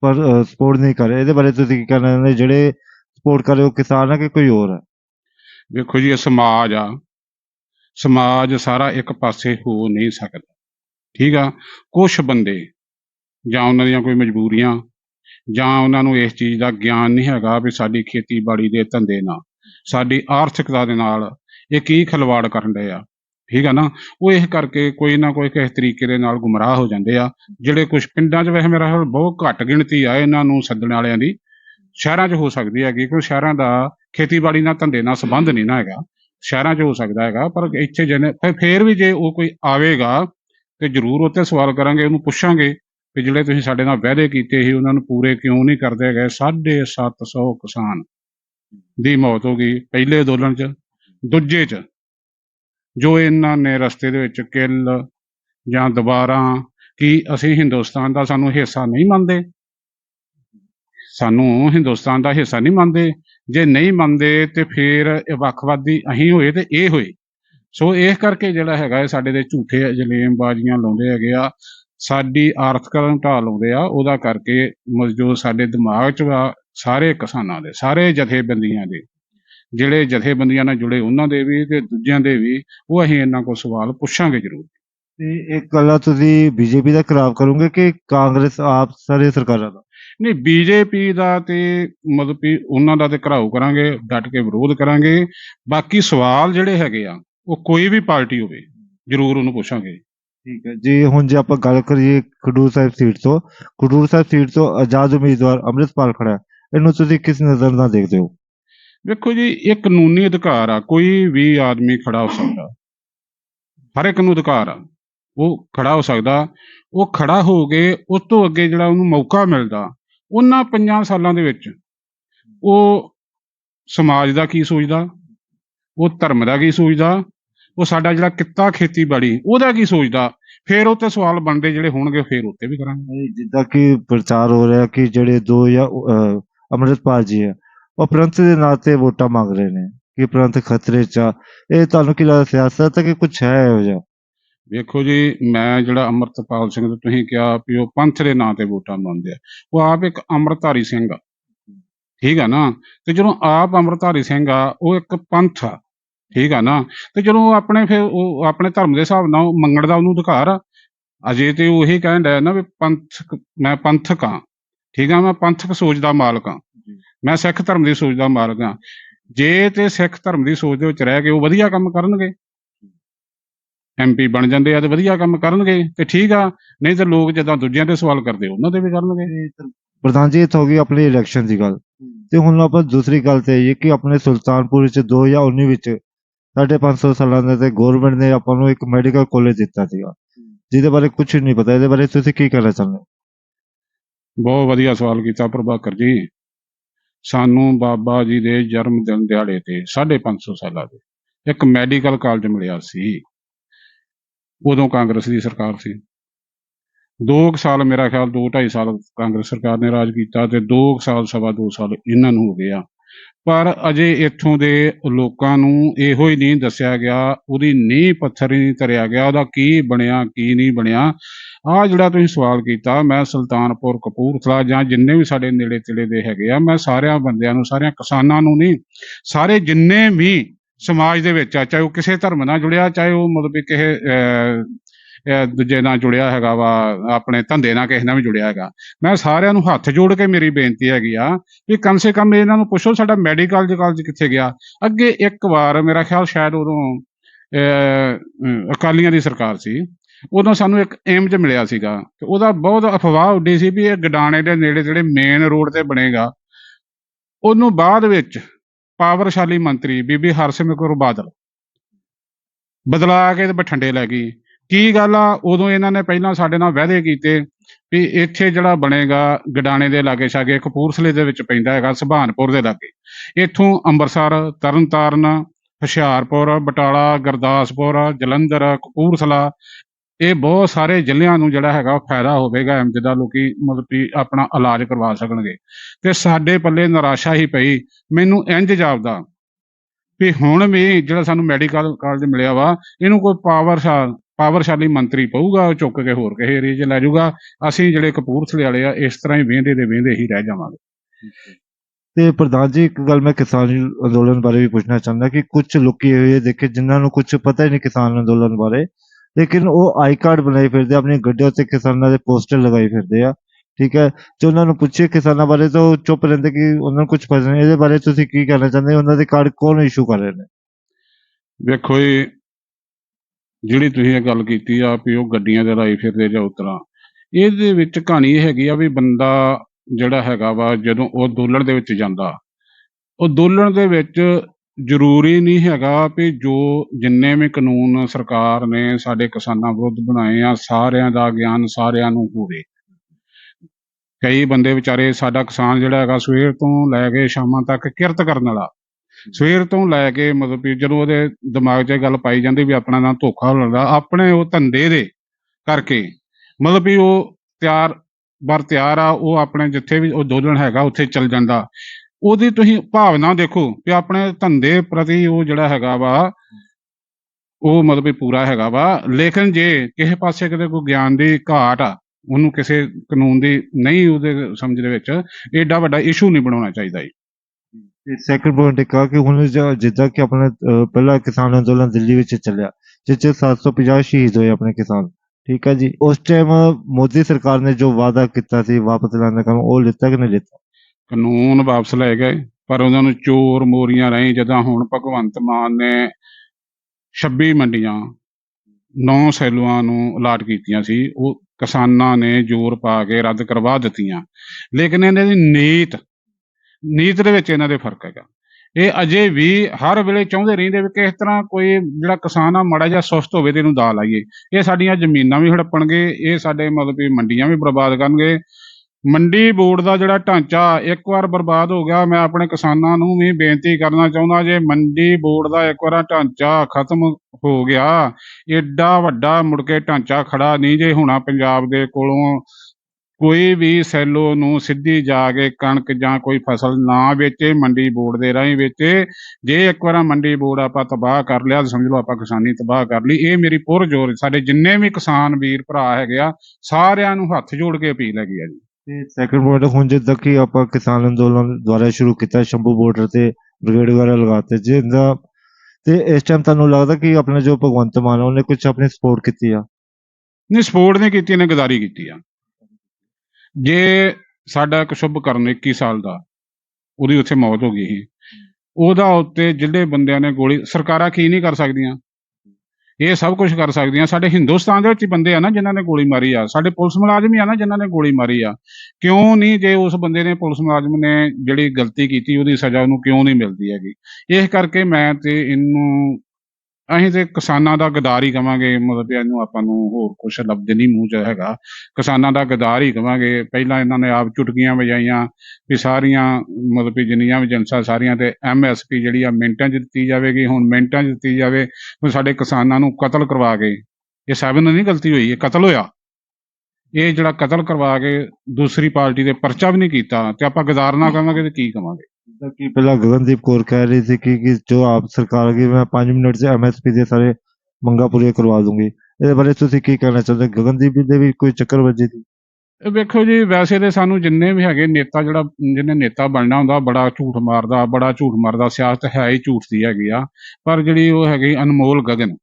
ਪਰ ਸਪੋਰਟ ਨਹੀਂ ਕਰ ਰਹੇ। ਇਹਦੇ ਬਾਰੇ ਤੁਸੀਂ ਕੀ ਕਹਿਣਾ ਚਾਹੁੰਦੇ? ਜਿਹੜੇ ਸਪੋਰਟ ਕਰ ਰਹੇ ਉਹ ਕਿਸਾਨ ਆ ਕਿ ਕੋਈ ਹੋਰ ਆ? ਵੇਖੋ ਜੀ ਇਹ ਸਮਾਜ ਆ। ਸਮਾਜ ਸਾਰਾ ਇੱਕ ਪਾਸੇ ਹੋ ਨਹੀਂ ਸਕਦਾ। ਠੀਕ ਆ? ਕੁਝ ਬੰਦੇ ਜਾਂ ਉਹਨਾਂ ਦੀਆਂ ਕੋਈ ਮਜਬੂਰੀਆਂ ਜਾਂ ਉਹਨਾਂ ਨੂੰ ਇਸ ਚੀਜ਼ ਦਾ ਗਿਆਨ ਨਹੀਂ ਹੈਗਾ ਵੀ ਸਾਡੀ ਖੇਤੀਬਾੜੀ ਦੇ ਧੰਦੇ ਨਾਲ ਸਾਡੀ ਆਰਥਿਕਤਾ ਦੇ ਨਾਲ ਇਹ ਕੀ ਖਿਲਵਾੜ ਕਰਨ ਡਏ ਆ? ਠੀਕ ਆ ਨਾ? ਉਹ ਇਸ ਕਰਕੇ ਕੋਈ ਨਾ ਕੋਈ ਕਿਸੇ ਤਰੀਕੇ ਦੇ ਨਾਲ ਗੁੰਮਰਾਹ ਹੋ ਜਾਂਦੇ ਆ, ਜਿਹੜੇ ਕੁਝ ਪਿੰਡਾਂ 'ਚ ਵੈਸੇ ਮੇਰਾ ਹਾਲ ਬਹੁਤ ਘੱਟ ਗਿਣਤੀ ਆ ਇਹਨਾਂ ਨੂੰ ਸੱਦਣ ਵਾਲਿਆਂ ਦੀ। ਸ਼ਹਿਰਾਂ 'ਚ ਹੋ ਸਕਦੀ ਹੈਗੀ ਕੋਈ ਸ਼ਹਿਰਾਂ ਦਾ ਖੇਤੀਬਾੜੀ ਨਾਲ ਧੰਦੇ ਨਾਲ ਸੰਬੰਧ ਨਹੀਂ ਨਾ ਹੈਗਾ। ਸ਼ਹਿਰਾਂ 'ਚ ਹੋ ਸਕਦਾ ਹੈਗਾ, ਪਰ ਇੱਥੇ ਜਿਹਨੇ ਫਿਰ- ਫੇਰ ਵੀ ਜੇ ਉਹ ਕੋਈ ਆਵੇਗਾ ਤੇ ਜ਼ਰੂਰ ਉੱਤੇ ਸਵਾਲ ਕਰਾਂਗੇ, ਉਹਨੂੰ ਪੁੱਛਾਂਗੇ ਵੀ ਜਿਹੜੇ ਤੁਸੀਂ ਸਾਡੇ ਨਾਲ ਵਾਅਦੇ ਕੀਤੇ ਸੀ, ਉਹਨਾਂ ਨੂੰ ਪੂਰੇ ਕਿਉਂ ਨਹੀਂ ਕਰਦੇ ਗਏ 750 ਕਿਸਾਨ ਦੀ ਮੌਤ ਹੋ ਗਈ ਪਹਿਲੇ ਅੰਦੋਲਨ 'ਚ, ਦੂਜੇ 'ਚ, ਜੋ ਇਹਨਾਂ ਨੇ ਰਸਤੇ ਦੇ ਵਿੱਚ ਕਿੱਲ ਜਾਂ ਦੁਬਾਰਾ ਕੀ ਅਸੀਂ ਹਿੰਦੁਸਤਾਨ ਦਾ ਸਾਨੂੰ ਹਿੱਸਾ ਨਹੀਂ ਮੰਨਦੇ ਸਾਨੂੰ ਹਿੰਦੁਸਤਾਨ ਦਾ ਹਿੱਸਾ ਨਹੀਂ ਮੰਨਦੇ। ਜੇ ਨਹੀਂ ਮੰਨਦੇ ਤੇ ਫਿਰ ਇਹ ਵੱਖਵਾਦੀ ਅਸੀਂ ਹੋਏ ਤੇ ਇਹ ਹੋਏ। ਸੋ ਇਸ ਕਰਕੇ ਜਿਹੜਾ ਹੈਗਾ ਸਾਡੇ ਦੇ ਝੂਠੇ ਜਲੇਮਬਾਜ਼ੀਆਂ ਲਾਉਂਦੇ ਹੈਗੇ ਆ। ਸਾਡੀ ਆਰਥਿਕਤਾ ਨੂੰ ਢਾਹ ਲਾਉਂਦੇ ਆ। ਉਹਦਾ ਕਰਕੇ ਮ- ਸਾਡੇ ਦਿਮਾਗ 'ਚ ਵਾ ਸਾਰੇ ਕਿਸਾਨਾਂ ਦੇ, ਸਾਰੇ ਜਥੇਬੰਦੀਆਂ ਦੇ। ਜਿਹੜੇ ਜਥੇਬੰਦੀਆਂ ਨਾਲ ਜੁੜੇ ਉਹਨਾਂ ਦੇ ਵੀ ਤੇ ਦੂਜਿਆਂ ਦੇ ਵੀ, ਉਹ ਅਸੀਂ ਇਹਨਾਂ ਕੋਲ ਸਵਾਲ ਪੁੱਛਾਂਗੇ ਜ਼ਰੂਰ। ਤੇ ਇੱਕ ਗੱਲ ਆ ਤੁਸੀਂ ਬੀਜੇਪੀ ਦਾ ਖਿਲਾਫ ਕਰੋਗੇ ਕਿ ਕਾਂਗਰਸ ਆਪ ਸਾਰੇ ਸਰਕਾਰਾਂ ਦਾ? ਨਹੀਂ ਬੀਜੇਪੀ ਦਾ ਤੇ ਮਤਲਬ ਵੀ ਉਹਨਾਂ ਦਾ ਤੇ ਘਰਾਓ ਕਰਾਂਗੇ ਡਟ ਕੇ ਵਿਰੋਧ ਕਰਾਂਗੇ। ਬਾਕੀ ਸਵਾਲ ਜਿਹੜੇ ਹੈਗੇ ਆ ਉਹ ਕੋਈ ਵੀ ਪਾਰਟੀ ਹੋਵੇ ਜ਼ਰੂਰ ਉਹਨੂੰ ਪੁੱਛਾਂਗੇ। ਠੀਕ ਹੈ ਜੀ ਹੁਣ ਜੇ ਆਪਾਂ ਗੱਲ ਕਰੀਏ ਖਡੂਰ ਸਾਹਿਬ ਸੀਟ ਤੋਂ ਖਡੂਰ ਸਾਹਿਬ ਸੀਟ ਤੋਂ ਆਜ਼ਾਦ ਉਮੀਦਵਾਰ ਅੰਮ੍ਰਿਤਪਾਲ ਖੜਾ ਇਹਨੂੰ ਤੁਸੀਂ ਕਿਸ ਨਜ਼ਰ ਨਾਲ ਦੇਖਦੇ ਹੋ? ਵੇਖੋ ਜੀ ਇਹ ਕਾਨੂੰਨੀ ਅਧਿਕਾਰ ਆ ਕੋਈ ਵੀ ਆਦਮੀ ਖੜਾ ਹੋ ਸਕਦਾ। ਹਰ ਇੱਕ ਨੂੰ ਅਧਿਕਾਰ ਆ। ਉਹ ਖੜਾ ਹੋ ਸਕਦਾ ਉਹ ਖੜਾ ਹੋ ਕੇ ਉਸ ਤੋਂ ਅੱਗੇ ਜਿਹੜਾ ਉਹਨੂੰ ਮੌਕਾ ਮਿਲਦਾ ਉਹਨਾਂ ਪੰਜਾਂ ਸਾਲਾਂ ਦੇ ਵਿੱਚ ਉਹ ਸਮਾਜ ਦਾ ਕੀ ਸੋਚਦਾ? ਉਹ ਧਰਮ ਦਾ ਕੀ ਸੋਚਦਾ? ਉਹ ਸਾਡਾ ਜਿਹੜਾ ਕਿੱਤਾ ਖੇਤੀਬਾੜੀ ਉਹਦਾ ਕੀ ਸੋਚਦਾ? ਫਿਰ ਉਹ ਤੇ ਸਵਾਲ ਬਣਦੇ ਜਿਹੜੇ ਹੋਣਗੇ ਫਿਰ ਉੱਤੇ ਵੀ ਕਰਾਂਗੇ। ਜਿੱਦਾਂ ਕਿ ਪ੍ਰਚਾਰ ਹੋ ਰਿਹਾ ਕਿ ਜਿਹੜੇ ਦੋ ਜਾਂ ਅਹ, ਅੰਮ੍ਰਿਤਪਾਲ ਜੀ ਆ ਉਹ ਪ੍ਰੰਥ ਦੇ ਨਾਂ ਤੇ ਵੋਟਾਂ ਮੰਗ ਰਹੇ ਨੇ ਕਿ ਪ੍ਰੰਥ ਖਤਰੇ 'ਚ ਆ। ਇਹ ਤੁਹਾਨੂੰ ਕੀ ਲੱਗਦਾ ਸਿਆਸਤ ਹੈ ਕਿ ਕੁਝ ਹੈ ਇਹੋ ਜਿਹਾ? ਵੇਖੋ ਜੀ ਮੈਂ ਜਿਹੜਾ ਅਮਰਤਪਾਲ ਸਿੰਘ ਤੋਂ ਤੁਸੀਂ ਕਿਹਾ ਵੀ ਉਹ ਪੰਥ ਦੇ ਨਾਂ ਤੇ ਵੋਟਾਂ ਮੰਗਦੇ ਆ ਉਹ ਆਪ ਇੱਕ ਅੰਮ੍ਰਿਤਧਾਰੀ ਸਿੰਘ ਆ। ਠੀਕ ਆ ਨਾ? ਤੇ ਜਦੋਂ ਆਪ ਅੰਮ੍ਰਿਤਧਾਰੀ ਸਿੰਘ ਆ ਉਹ ਇੱਕ ਪੰਥ ਆ। ਠੀਕ ਆ ਨਾ? ਤੇ ਜਦੋਂ ਆਪਣੇ ਫਿਰ ਉਹ ਆਪਣੇ ਧਰਮ ਦੇ ਹਿਸਾਬ ਨਾਲ ਮੰਗਣ ਦਾ ਉਹਨੂੰ ਅਧਿਕਾਰ ਆ ਅਜੇ ਤੇ ਉਹ ਇਹੀ ਕਹਿਣ ਡਿਆ ਨਾ ਵੀ ਪੰਥ ਮੈਂ ਪੰਥਕ ਆ ਠੀਕ ਆ ਮੈਂ ਪੰਥਕ ਸੋਚ ਦਾ ਮਾਲਕ ਆ ਮੈਂ ਸਿੱਖ ਧਰਮ ਦੀ ਸੋਚ ਦਾ ਮਾਲਕ ਆ ਜੇ ਤੇ ਸਿੱਖ ਧਰਮ ਦੀ ਸੋਚ ਦੇ ਵਿੱਚ ਰਹਿ ਕੇ ਉਹ ਵਧੀਆ ਕੰਮ ਕਰਨਗੇ ਐਮਪੀ ਬਣ ਜਾਂਦੇ ਆ ਤੇ ਵਧੀਆ ਕੰਮ ਕਰਨਗੇ ਤੇ ਠੀਕ ਆ ਨਹੀਂ ਤੇ ਲੋਕ ਜਦੋਂ ਦੂਜਿਆਂ ਤੇ ਸਵਾਲ ਕਰਦੇ ਉਹਨਾਂ ਤੇ ਵੀ ਕਰਨਗੇ। ਪ੍ਰਧਾਨ ਜੀ ਇੱਥੇ ਹੋ ਗਈ ਆਪਣੀ ਇਲੈਕਸ਼ਨ ਦੀ ਗੱਲ। ਤੇ ਹੁਣ ਆਪਾਂ ਦੂਸਰੀ ਗੱਲ ਤੇ ਆਈਏ ਕਿ ਆਪਣੇ ਸੁਲਤਾਨਪੁਰ ਵਿੱਚ 2019 ਵਿੱਚ ਸਾਢੇ ਪੰਜ ਸੌ ਸਾਲਾਂ ਦੇ ਤੇ ਗਵਰਨਮੈਂਟ ਨੇ ਆਪਾਂ ਨੂੰ ਇੱਕ ਮੈਡੀਕਲ ਕਾਲਜ ਦਿੱਤਾ ਸੀਗਾ। ਜਿਹਦੇ ਬਾਰੇ ਕੁਝ ਨਹੀਂ ਪਤਾ। ਇਹਦੇ ਬਾਰੇ ਤੁਸੀਂ ਕੀ ਕਹਿਣਾ ਚਾਹੁੰਦੇ ਬਹੁਤ ਵਧੀਆ ਸਵਾਲ ਕੀਤਾ ਪ੍ਰਭਾਕਰ ਜੀ। ਸਾਨੂੰ ਬਾਬਾ ਜੀ ਦੇ ਜਨਮ ਦਿਨ ਦਿਹਾੜੇ ਤੇ 550 ਸਾਲਾਂ ਦੇ ਇੱਕ ਮੈਡੀਕਲ ਕਾਲਜ ਮਿਲਿਆ ਸੀ। ਉਦੋਂ ਕਾਂਗਰਸ ਦੀ ਸਰਕਾਰ ਸੀ। 2 ਸਾਲ ਮੇਰਾ ਖਿਆਲ 2 2.5 ਸਾਲ ਕਾਂਗਰਸ ਸਰਕਾਰ ਨੇ ਰਾਜ ਕੀਤਾ ਤੇ 2 ਸਾਲ, ਸਵਾ 2 ਸਾਲ ਇਹਨਾਂ ਨੂੰ ਹੋ ਗਿਆ। ਪਰ ਅਜੇ ਇੱਥੋਂ ਦੇ ਲੋਕਾਂ ਨੂੰ ਇਹੋ ਹੀ ਨਹੀਂ ਦੱਸਿਆ ਗਿਆ, ਉਹਦੀ ਨੀਂਹ ਪੱਥਰ ਹੀ ਨਹੀਂ ਧਰਿਆ ਗਿਆ, ਉਹਦਾ ਕੀ ਬਣਿਆ, ਕੀ ਨਹੀਂ ਬਣਿਆ। ਆ ਜਿਹੜਾ ਤੁਸੀਂ ਸਵਾਲ ਕੀਤਾ, ਮੈਂ ਸੁਲਤਾਨਪੁਰ ਕਪੂਰਥਲਾ ਜਾਂ ਜਿੰਨੇ ਵੀ ਸਾਡੇ ਨੇੜੇ ਤੇੜੇ ਦੇ ਹੈਗੇ ਆ, ਮੈਂ ਸਾਰਿਆਂ ਬੰਦਿਆਂ ਨੂੰ, ਸਾਰਿਆਂ ਕਿਸਾਨਾਂ ਨੂੰ ਨਹੀਂ, ਸਾਰੇ ਜਿੰਨੇ ਵੀ ਸਮਾਜ ਦੇ ਵਿੱਚ ਆ ਚਾਹੇ ਉਹ ਕਿਸੇ ਧਰਮ ਨਾਲ ਜੁੜਿਆ ਚਾਹੇ ਉਹ ਮਤਲਬ ਵੀ ਕਿਸੇ ਦੂਜੇ ਨਾਲ ਜੁੜਿਆ ਹੈਗਾ ਵਾ ਆਪਣੇ ਧੰਦੇ ਨਾਲ ਕਿਸੇ ਨਾਲ ਵੀ ਜੁੜਿਆ ਹੈਗਾ। ਮੈਂ ਸਾਰਿਆਂ ਨੂੰ ਹੱਥ ਜੋੜ ਕੇ ਮੇਰੀ ਬੇਨਤੀ ਹੈਗੀ ਆ ਵੀ ਕਮ ਸੇ ਕਮ ਇਹਨਾਂ ਨੂੰ ਪੁੱਛੋ ਸਾਡਾ ਮੈਡੀਕਲ ਕਾਲਜ ਕਿੱਥੇ ਗਿਆ। ਅੱਗੇ ਇੱਕ ਵਾਰ ਮੇਰਾ ਖਿਆਲ ਸ਼ਾਇਦ ਉਦੋਂ ਅਹ, ਅਕਾਲੀਆਂ ਦੀ ਸਰਕਾਰ ਸੀ। ਉਦੋਂ ਸਾਨੂੰ ਇੱਕ ਏਮਜ ਮਿਲਿਆ ਸੀਗਾ। ਤੇ ਉਹਦਾ ਬਹੁਤ ਅਫਵਾਹ ਉੱਡੀ ਸੀ ਵੀ ਇਹ ਗਡਾਣੇ ਦੇ ਨੇੜੇ ਜਿਹੜੇ ਮੇਨ ਰੋਡ ਤੇ ਬਣੇਗਾ। ਉਹਨੂੰ ਬਾਅਦ ਵਿੱਚ ਪਾਵਰਸ਼ਾਲੀ ਮੰਤਰੀ ਬੀਬੀ ਹਰਸਿਮਰਤ ਕੌਰ ਬਾਦਲ। ਬਦਲਾ ਕੇ ਤੇ ਬਠਿੰਡੇ ਲੈ ਗਈ। ਕੀ ਗੱਲ ਆ? ਉਦੋਂ ਇਹਨਾਂ ਨੇ ਪਹਿਲਾਂ ਸਾਡੇ ਨਾਲ ਵਾਅਦੇ ਕੀਤੇ ਵੀ ਇੱਥੇ ਜਿਹੜਾ ਬਣੇਗਾ ਗਡਾਣੇ ਦੇ ਲਾਗੇ ਛਾਗੇ ਕਪੂਰਥਲੇ ਦੇ ਵਿੱਚ ਪੈਂਦਾ ਹੈਗਾ ਸੁਭਾਨਪੁਰ ਦੇ ਲਾਗੇ। ਇੱਥੋਂ ਅੰਮ੍ਰਿਤਸਰ, ਤਰਨਤਾਰਨ, ਹੁਸ਼ਿਆਰਪੁਰ, ਬਟਾਲਾ, ਗੁਰਦਾਸਪੁਰ, ਜਲੰਧਰ, ਕਪੂਰਥਲਾ ਇਹ ਬਹੁਤ ਸਾਰੇ ਜ਼ਿਲ੍ਹਿਆਂ ਨੂੰ ਜਿਹੜਾ ਹੈਗਾ ਫਾਇਦਾ ਹੋਵੇਗਾ ਐਮ ਲੋਕੀ ਮਤਲਬ ਕਿ ਆਪਣਾ ਇਲਾਜ ਕਰਵਾ ਸਕਣਗੇ। ਤੇ ਸਾਡੇ ਪੱਲੇ ਨਿਰਾਸ਼ਾ ਹੀ ਪਈ। ਮੈਨੂੰ ਇੰਜ ਜਾਪਦਾ ਵੀ ਹੁਣ ਵੀ ਜਿਹੜਾ ਸਾਨੂੰ ਮੈਡੀਕਲ ਕਾਲਜ ਮਿਲਿਆ ਵਾ, ਇਹਨੂੰ ਕੋਈ ਪਾਵਰਸ਼ਾਲ ਪਾਵਰਸ਼ਾਲੀ ਮੰਤਰੀ ਪਊਗਾ, ਉਹ ਚੁੱਕ ਕੇ ਹੋਰ ਕਿਸੇ ਏਰੀਏ 'ਚ ਲੈ ਜਾਊਗਾ। ਅਸੀਂ ਜਿਹੜੇ ਕਪੂਰਥਲੇ ਵਾਲੇ ਆ, ਇਸ ਤਰ੍ਹਾਂ ਹੀ ਵੇਂਦੇ ਦੇ ਵੇਂਦੇ ਹੀ ਰਹਿ ਜਾਵਾਂਗੇ। ਤੇ ਪ੍ਰਧਾਨ ਜੀ, ਇੱਕ ਗੱਲ ਮੈਂ ਕਿਸਾਨ ਅੰਦੋਲਨ ਬਾਰੇ ਵੀ ਪੁੱਛਣਾ ਚਾਹੁੰਦਾ ਕਿ ਕੁਝ ਲੋਕੀ ਇਹੋ ਜਿਹੇ ਦੇਖੇ, ਜਿਨ੍ਹਾਂ ਨੂੰ ਕੁਝ ਪਤਾ ਹੀ ਨਹੀਂ ਕਿਸਾਨ ਅੰਦੋਲਨ ਬਾਰੇ ਲੇਕਿਨ ਉਹ ਆਈ ਕਾਰਡ ਬਣਾਈ ਫਿਰਦੇ ਆ, ਆਪਣੀ ਉੱਤੇ ਕਿਸਾਨਾਂ ਦੇ ਪੋਸਟਰ ਲਗਾਈ ਫਿਰਦੇ ਆ ਠੀਕ ਹੈ? ਜੇ ਉਹਨਾਂ ਨੂੰ ਪੁੱਛੇ ਕਿਸਾਨਾਂ ਬਾਰੇ ਤਾਂ ਉਹ ਚੁੱਪ ਰਹਿੰਦੇ ਕਿ ਉਹਨਾਂ ਨੂੰ ਕੁਝ ਪਤਾ ਨਹੀਂ ਇਹਦੇ ਬਾਰੇ ਤੁਸੀਂ ਕੀ ਕਹਿਣਾ ਚਾਹੁੰਦੇ? ਉਹਨਾਂ ਦੇ ਕਾਰਡ ਕੌਣ ਇਸ਼ੂ ਕਰ ਰਹੇ ਨੇ? ਵੇਖੋ ਇਹ ਜਿਹੜੀ ਤੁਸੀਂ ਇਹ ਗੱਲ ਕੀਤੀ ਆ ਵੀ ਉਹ ਗੱਡੀਆਂ ਦੇ ਲਾਈ ਫਿਰਦੇ ਜਾਂ ਉਤਰਾ ਇਹਦੇ ਵਿੱਚ ਕਹਾਣੀ ਇਹ ਹੈਗੀ ਆ ਵੀ ਬੰਦਾ ਜਿਹੜਾ ਹੈਗਾ ਵਾ ਜਦੋਂ ਉਹ ਦੋਲਣ ਦੇ ਵਿੱਚ ਜਾਂਦਾ ਉਹ ਦੋਲਣ ਦੇ ਵਿੱਚ ਜ਼ਰੂਰੀ ਨਹੀਂ ਹੈਗਾ ਵੀ ਜੋ ਜਿੰਨੇ ਵੀ ਕਾਨੂੰਨ ਸਰਕਾਰ ਨੇ ਸਾਡੇ ਕਿਸਾਨਾਂ ਵਿਰੁੱਧ ਬਣਾਏ ਆ, ਸਾਰਿਆਂ ਦਾ ਗਿਆਨ ਸਾਰਿਆਂ ਨੂੰ ਹੋਵੇ। ਕਈ ਬੰਦੇ ਵਿਚਾਰੇ ਸਾਡਾ ਕਿਸਾਨ ਜਿਹੜਾ ਹੈਗਾ ਸਵੇਰ ਤੋਂ ਲੈ ਕੇ ਸ਼ਾਮਾਂ ਤੱਕ ਕਿਰਤ ਕਰਨ ਵਾਲਾ। ਸਵੇਰ ਤੋਂ ਲੈ ਕੇ ਮਤਲਬ ਕਿ ਜਦੋਂ ਉਹਦੇ ਦਿਮਾਗ 'ਚ ਇਹ ਗੱਲ ਪਾਈ ਜਾਂਦੀ ਵੀ ਆਪਣਾ ਨਾਲ ਧੋਖਾ ਹੋ ਲੱਗਦਾ ਆਪਣੇ ਉਹ ਧੰਦੇ ਦੇ ਕਰਕੇ ਮਤਲਬ ਵੀ ਉਹ ਤਿਆਰ ਬਰ ਤਿਆਰ ਆ, ਉਹ ਆਪਣੇ ਜਿੱਥੇ ਵੀ ਉਹ ਦੋਲਣ ਹੈਗਾ, ਉੱਥੇ ਚੱਲ ਜਾਂਦਾ। ਉਹਦੀ ਤੁਸੀਂ ਭਾਵਨਾ ਦੇਖੋ ਕਿ ਆਪਣੇ ਧੰਦੇ ਪ੍ਰਤੀ ਉਹ ਜਿਹੜਾ ਹੈਗਾ ਵਾ ਉਹ ਮਤਲਬ ਵੀ ਪੂਰਾ ਹੈਗਾ ਵਾ। ਲੇਕਿਨ ਜੇ ਕਿਸੇ ਪਾਸੇ ਕਿਤੇ ਕੋਈ ਗਿਆਨ ਦੀ ਘਾਟ ਆ ਉਹਨੂੰ ਕਿਸੇ ਕਾਨੂੰਨ ਦੀ ਨਹੀਂ ਉਹਦੇ ਸਮਝ ਦੇ ਵਿੱਚ ਏਡਾ ਵੱਡਾ ਇਸ਼ੂ ਨਹੀਂ ਬਣਾਉਣਾ ਚਾਹੀਦਾ ਜੀ। ਤੇ ਸੈਕੰਡ ਪੁਆਇੰਟ ਇਹ ਕਹਾ ਕਿ ਹੁਣ ਜਿੱਦਾਂ ਕਿ ਆਪਣੇ ਅਹ, ਪਹਿਲਾ ਕਿਸਾਨ ਅੰਦੋਲਨ ਦਿੱਲੀ ਵਿੱਚ ਚੱਲਿਆ ਜਿਸ 'ਚ 750 ਸ਼ਹੀਦ ਹੋਏ ਆਪਣੇ ਕਿਸਾਨ। ਠੀਕ ਹੈ ਜੀ? ਉਸ ਟਾਈਮ ਮੋਦੀ ਸਰਕਾਰ ਨੇ ਜੋ ਵਾਅਦਾ ਕੀਤਾ ਸੀ ਵਾਪਸ ਲੈਣ ਦਾ ਕੰਮ ਉਹ ਲਿੱਤਾ ਕਿ ਨਹੀਂ ਲਿੱਤਾ? ਕਾਨੂੰਨ ਵਾਪਸ ਲੈ ਗਏ, ਪਰ ਉਹਨਾਂ ਨੂੰ ਚੋਰ ਮੋਰੀਆਂ ਰਾਹੀਂ ਜਦਾਂ ਹੁਣ ਭਗਵੰਤ ਮਾਨ ਨੇ 26 ਮੰਡੀਆਂ, ਨੌ ਸੈਲੂਆਂ ਨੂੰ ਅਲਾਟ ਕੀਤੀਆਂ ਸੀ, ਉਹ ਕਿਸਾਨਾਂ ਨੇ ਜ਼ੋਰ ਪਾ ਕੇ ਰੱਦ ਕਰਵਾ ਦਿੱਤੀਆਂ। ਲੇਕਿਨ ਇਹਨਾਂ ਦੀ ਨੀਤ ਨੀਤ ਦੇ ਵਿੱਚ ਇਹਨਾਂ ਦੇ ਫ਼ਰਕ ਹੈਗਾ। ਇਹ ਅਜੇ ਵੀ ਹਰ ਵੇਲੇ ਚਾਹੁੰਦੇ ਰਹਿੰਦੇ ਵੀ ਕਿਸ ਤਰ੍ਹਾਂ ਕੋਈ ਜਿਹੜਾ ਕਿਸਾਨ ਆ, ਮਾੜਾ ਜਿਹਾ ਸੁਸਤ ਹੋਵੇ ਤੇ ਇਹਨੂੰ ਦਾ ਲਾਈਏ। ਇਹ ਸਾਡੀਆਂ ਜ਼ਮੀਨਾਂ ਵੀ ਹੜੱਪਣਗੇ, ਇਹ ਸਾਡੇ ਮਤਲਬ ਵੀ ਮੰਡੀਆਂ ਵੀ ਬਰਬਾਦ ਕਰਨਗੇ ਮੰਡੀ ਬੋਰਡ ਦਾ ਜਿਹੜਾ ਢਾਂਚਾ ਇੱਕ ਵਾਰ ਬਰਬਾਦ ਹੋ ਗਿਆ, ਮੈਂ ਆਪਣੇ ਕਿਸਾਨਾਂ ਨੂੰ ਵੀ ਬੇਨਤੀ ਕਰਨਾ ਚਾਹੁੰਦਾ ਜੇ ਮੰਡੀ ਬੋਰਡ ਦਾ ਇੱਕ ਵਾਰ ਢਾਂਚਾ ਖਤਮ ਹੋ ਗਿਆ, ਏਡਾ ਵੱਡਾ ਮੁੜ ਕੇ ਢਾਂਚਾ ਖੜਾ ਨਹੀਂ ਜੇ ਹੋਣਾ ਪੰਜਾਬ ਦੇ ਕੋਲੋਂ। ਕੋਈ ਵੀ ਸੈਲੋ ਨੂੰ ਸਿੱਧੀ ਜਾ ਕੇ ਕਣਕ ਜਾਂ ਕੋਈ ਫਸਲ ਨਾ ਵੇਚੇ, ਮੰਡੀ ਬੋਰਡ ਦੇ ਰਾਹੀਂ ਵੇਚੇ। ਜੇ ਇੱਕ ਵਾਰ ਮੰਡੀ ਬੋਰਡ ਆਪਾਂ ਤਬਾਹ ਕਰ ਲਿਆ ਤਾਂ ਸਮਝ ਲਓ ਆਪਾਂ ਕਿਸਾਨੀ ਤਬਾਹ ਕਰ ਲਈ, ਇਹ ਮੇਰੀ ਪੁਰ ਜ਼ੋਰ ਸਾਡੇ ਜਿੰਨੇ ਵੀ ਕਿਸਾਨ ਵੀਰ ਭਰਾ ਹੈਗੇ ਆ, ਸਾਰਿਆਂ ਨੂੰ ਹੱਥ ਜੋੜ ਕੇ ਅਪੀਲ ਹੈਗੀ ਆ ਜੀ। ਤੇ ਸੈਕੰਡ ਪੁਆਇੰਟ ਹੁਣ ਜਿੱਦਾਂ ਕਿ ਆਪਾਂ ਕਿਸਾਨ ਅੰਦੋਲਨ ਦੁਆਰਾ ਸ਼ੁਰੂ ਕੀਤਾ ਸ਼ੰਭੂ ਬਾਰਡਰ ਤੇ ਬ੍ਰਿਗੇਡ ਵਗੈਰਾ ਲਗਾਤੇ ਜਿੰਦਾ ਤੇ ਇਸ ਟਾਈਮ ਤੁਹਾਨੂੰ ਲੱਗਦਾ ਕਿ ਆਪਣਾ ਜੋ ਭਗਵੰਤ ਮਾਨ ਆ, ਉਹਨੇ ਕੁਝ ਆਪਣੀ ਸਪੋਰਟ ਕੀਤੀ ਆ? ਨਹੀਂ ਸਪੋਰਟ ਨਹੀਂ ਕੀਤੀ ਇਹਨੇ ਗਦਾਰੀ ਕੀਤੀ ਆ। ਜੇ ਸਾਡਾ ਇੱਕ ਸ਼ੁਭ ਕਰਨ 21 ਸਾਲ ਦਾ ਉਹਦੀ ਉੱਥੇ ਮੌਤ ਹੋ ਗਈ ਸੀ। ਉਹਦਾ ਉੱਤੇ ਜਿਹੜੇ ਬੰਦਿਆਂ ਨੇ ਗੋਲੀ ਸਰਕਾਰਾਂ ਕੀ ਨਹੀਂ ਕਰ ਸਕਦੀਆਂ? ਇਹ ਸਭ ਕੁਝ ਕਰ ਸਕਦੀਆਂ ਸਾਡੇ ਹਿੰਦੁਸਤਾਨ ਦੇ ਵਿੱਚ ਬੰਦੇ ਆ ਨਾ ਜਿਨ੍ਹਾਂ ਨੇ ਗੋਲੀ ਮਾਰੀ ਆ। ਸਾਡੇ ਪੁਲਿਸ ਮੁਲਾਜ਼ਮ ਹੀ ਆ ਨਾ ਜਿਨ੍ਹਾਂ ਨੇ ਗੋਲੀ ਮਾਰੀ ਆ। ਕਿਉਂ ਨਹੀਂ ਜੇ ਉਸ ਬੰਦੇ ਨੇ, ਪੁਲਿਸ ਮੁਲਾਜ਼ਮ ਨੇ ਜਿਹੜੀ ਗਲਤੀ ਕੀਤੀ, ਉਹਦੀ ਸਜ਼ਾ ਉਹਨੂੰ ਕਿਉਂ ਨਹੀਂ ਮਿਲਦੀ ਹੈਗੀ? ਇਸ ਕਰਕੇ ਮੈਂ ਤੇ ਇਹਨੂੰ ਅਸੀਂ ਤੇ ਕਿਸਾਨਾਂ ਦਾ ਗਦਾਰ ਹੀ ਕਵਾਂਗੇ, ਮਤਲਬ ਵੀ ਇਹਨੂੰ ਆਪਾਂ ਨੂੰ ਹੋਰ ਕੁਝ ਲਫ਼ਜ਼ ਨਹੀਂ ਮੂੰਹ 'ਚ ਹੈਗਾ। ਕਿਸਾਨਾਂ ਦਾ ਗਦਾਰ ਹੀ ਕਵਾਂਗੇ। ਪਹਿਲਾਂ ਇਹਨਾਂ ਨੇ ਆਪ ਚੁਟਕੀਆਂ ਵਜਾਈਆਂ ਵੀ ਸਾਰੀਆਂ, ਮਤਲਬ ਵੀ ਜਿੰਨੀਆਂ ਵੀ ਜਨਸਾ ਸਾਰੀਆਂ ਤੇ ਐਮਐਸਪੀ ਜਿਹੜੀ ਆ ਮਿੰਟਾਂ 'ਚ ਦਿੱਤੀ ਜਾਵੇਗੀ, ਹੁਣ ਮਿੰਟਾਂ 'ਚ ਦਿੱਤੀ ਜਾਵੇ, ਹੁਣ ਸਾਡੇ ਕਿਸਾਨਾਂ ਨੂੰ ਕਤਲ ਕਰਵਾ ਕੇ, ਇਹ ਸਾਬਨ ਨਹੀਂ ਗਲਤੀ ਹੋਈ, ਇਹ ਕਤਲ ਹੋਇਆ। ਇਹ ਜਿਹੜਾ ਕਤਲ ਕਰਵਾ ਕੇ ਦੂਸਰੀ ਪਾਰਟੀ ਦੇ ਪਰਚਾ ਵੀ ਨਹੀਂ ਕੀਤਾ ਤੇ ਆਪਾਂ ਗਦਾਰ ਨਾ ਕਵਾਂਗੇ ਤੇ ਕੀ ਕਵਾਂਗੇ? ਜਿੱਦਾਂ ਕਿ ਪਹਿਲਾਂ ਗਗਨਦੀਪ ਕੌਰ ਕਹਿ ਰਹੀ ਸੀ ਕਿ ਕਿ ਜੋ ਆਪ ਸਰਕਾਰ ਗਈ ਮੈਂ 5 ਮਿੰਟ 'ਚ ਐਮਐਸਪੀ ਦੇ ਸਾਰੇ ਮੰਗਾਂ ਪੂਰੀਆਂ ਕਰਵਾ ਦੂੰਗੀ। ਇਹਦੇ ਬਾਰੇ ਤੁਸੀਂ ਕੀ ਕਹਿਣਾ ਚਾਹੁੰਦੇ? ਗਗਨਦੀਪ ਦੇ ਵੀ ਕੋਈ ਚੱਕਰ ਵੱਜੀ ਸੀ? ਇਹ ਵੇਖੋ ਜੀ ਵੈਸੇ ਤੇ ਸਾਨੂੰ ਜਿੰਨੇ ਵੀ ਹੈਗੇ ਨੇਤਾ ਜਿਹੜਾ ਜਿਹਨੇ ਨੇਤਾ ਬਣਨਾ ਹੁੰਦਾ ਬੜਾ ਝੂਠ ਮਾਰਦਾ ਬੜਾ ਝੂਠ ਮਾਰਦਾ ਸਿਆਸਤ ਹੈ ਹੀ ਝੂਠ ਦੀ ਹੈਗੀ ਆ। ਪਰ ਜਿਹੜੀ ਉਹ ਹੈਗੀ ਅਨਮੋਲ ਗਗਨ।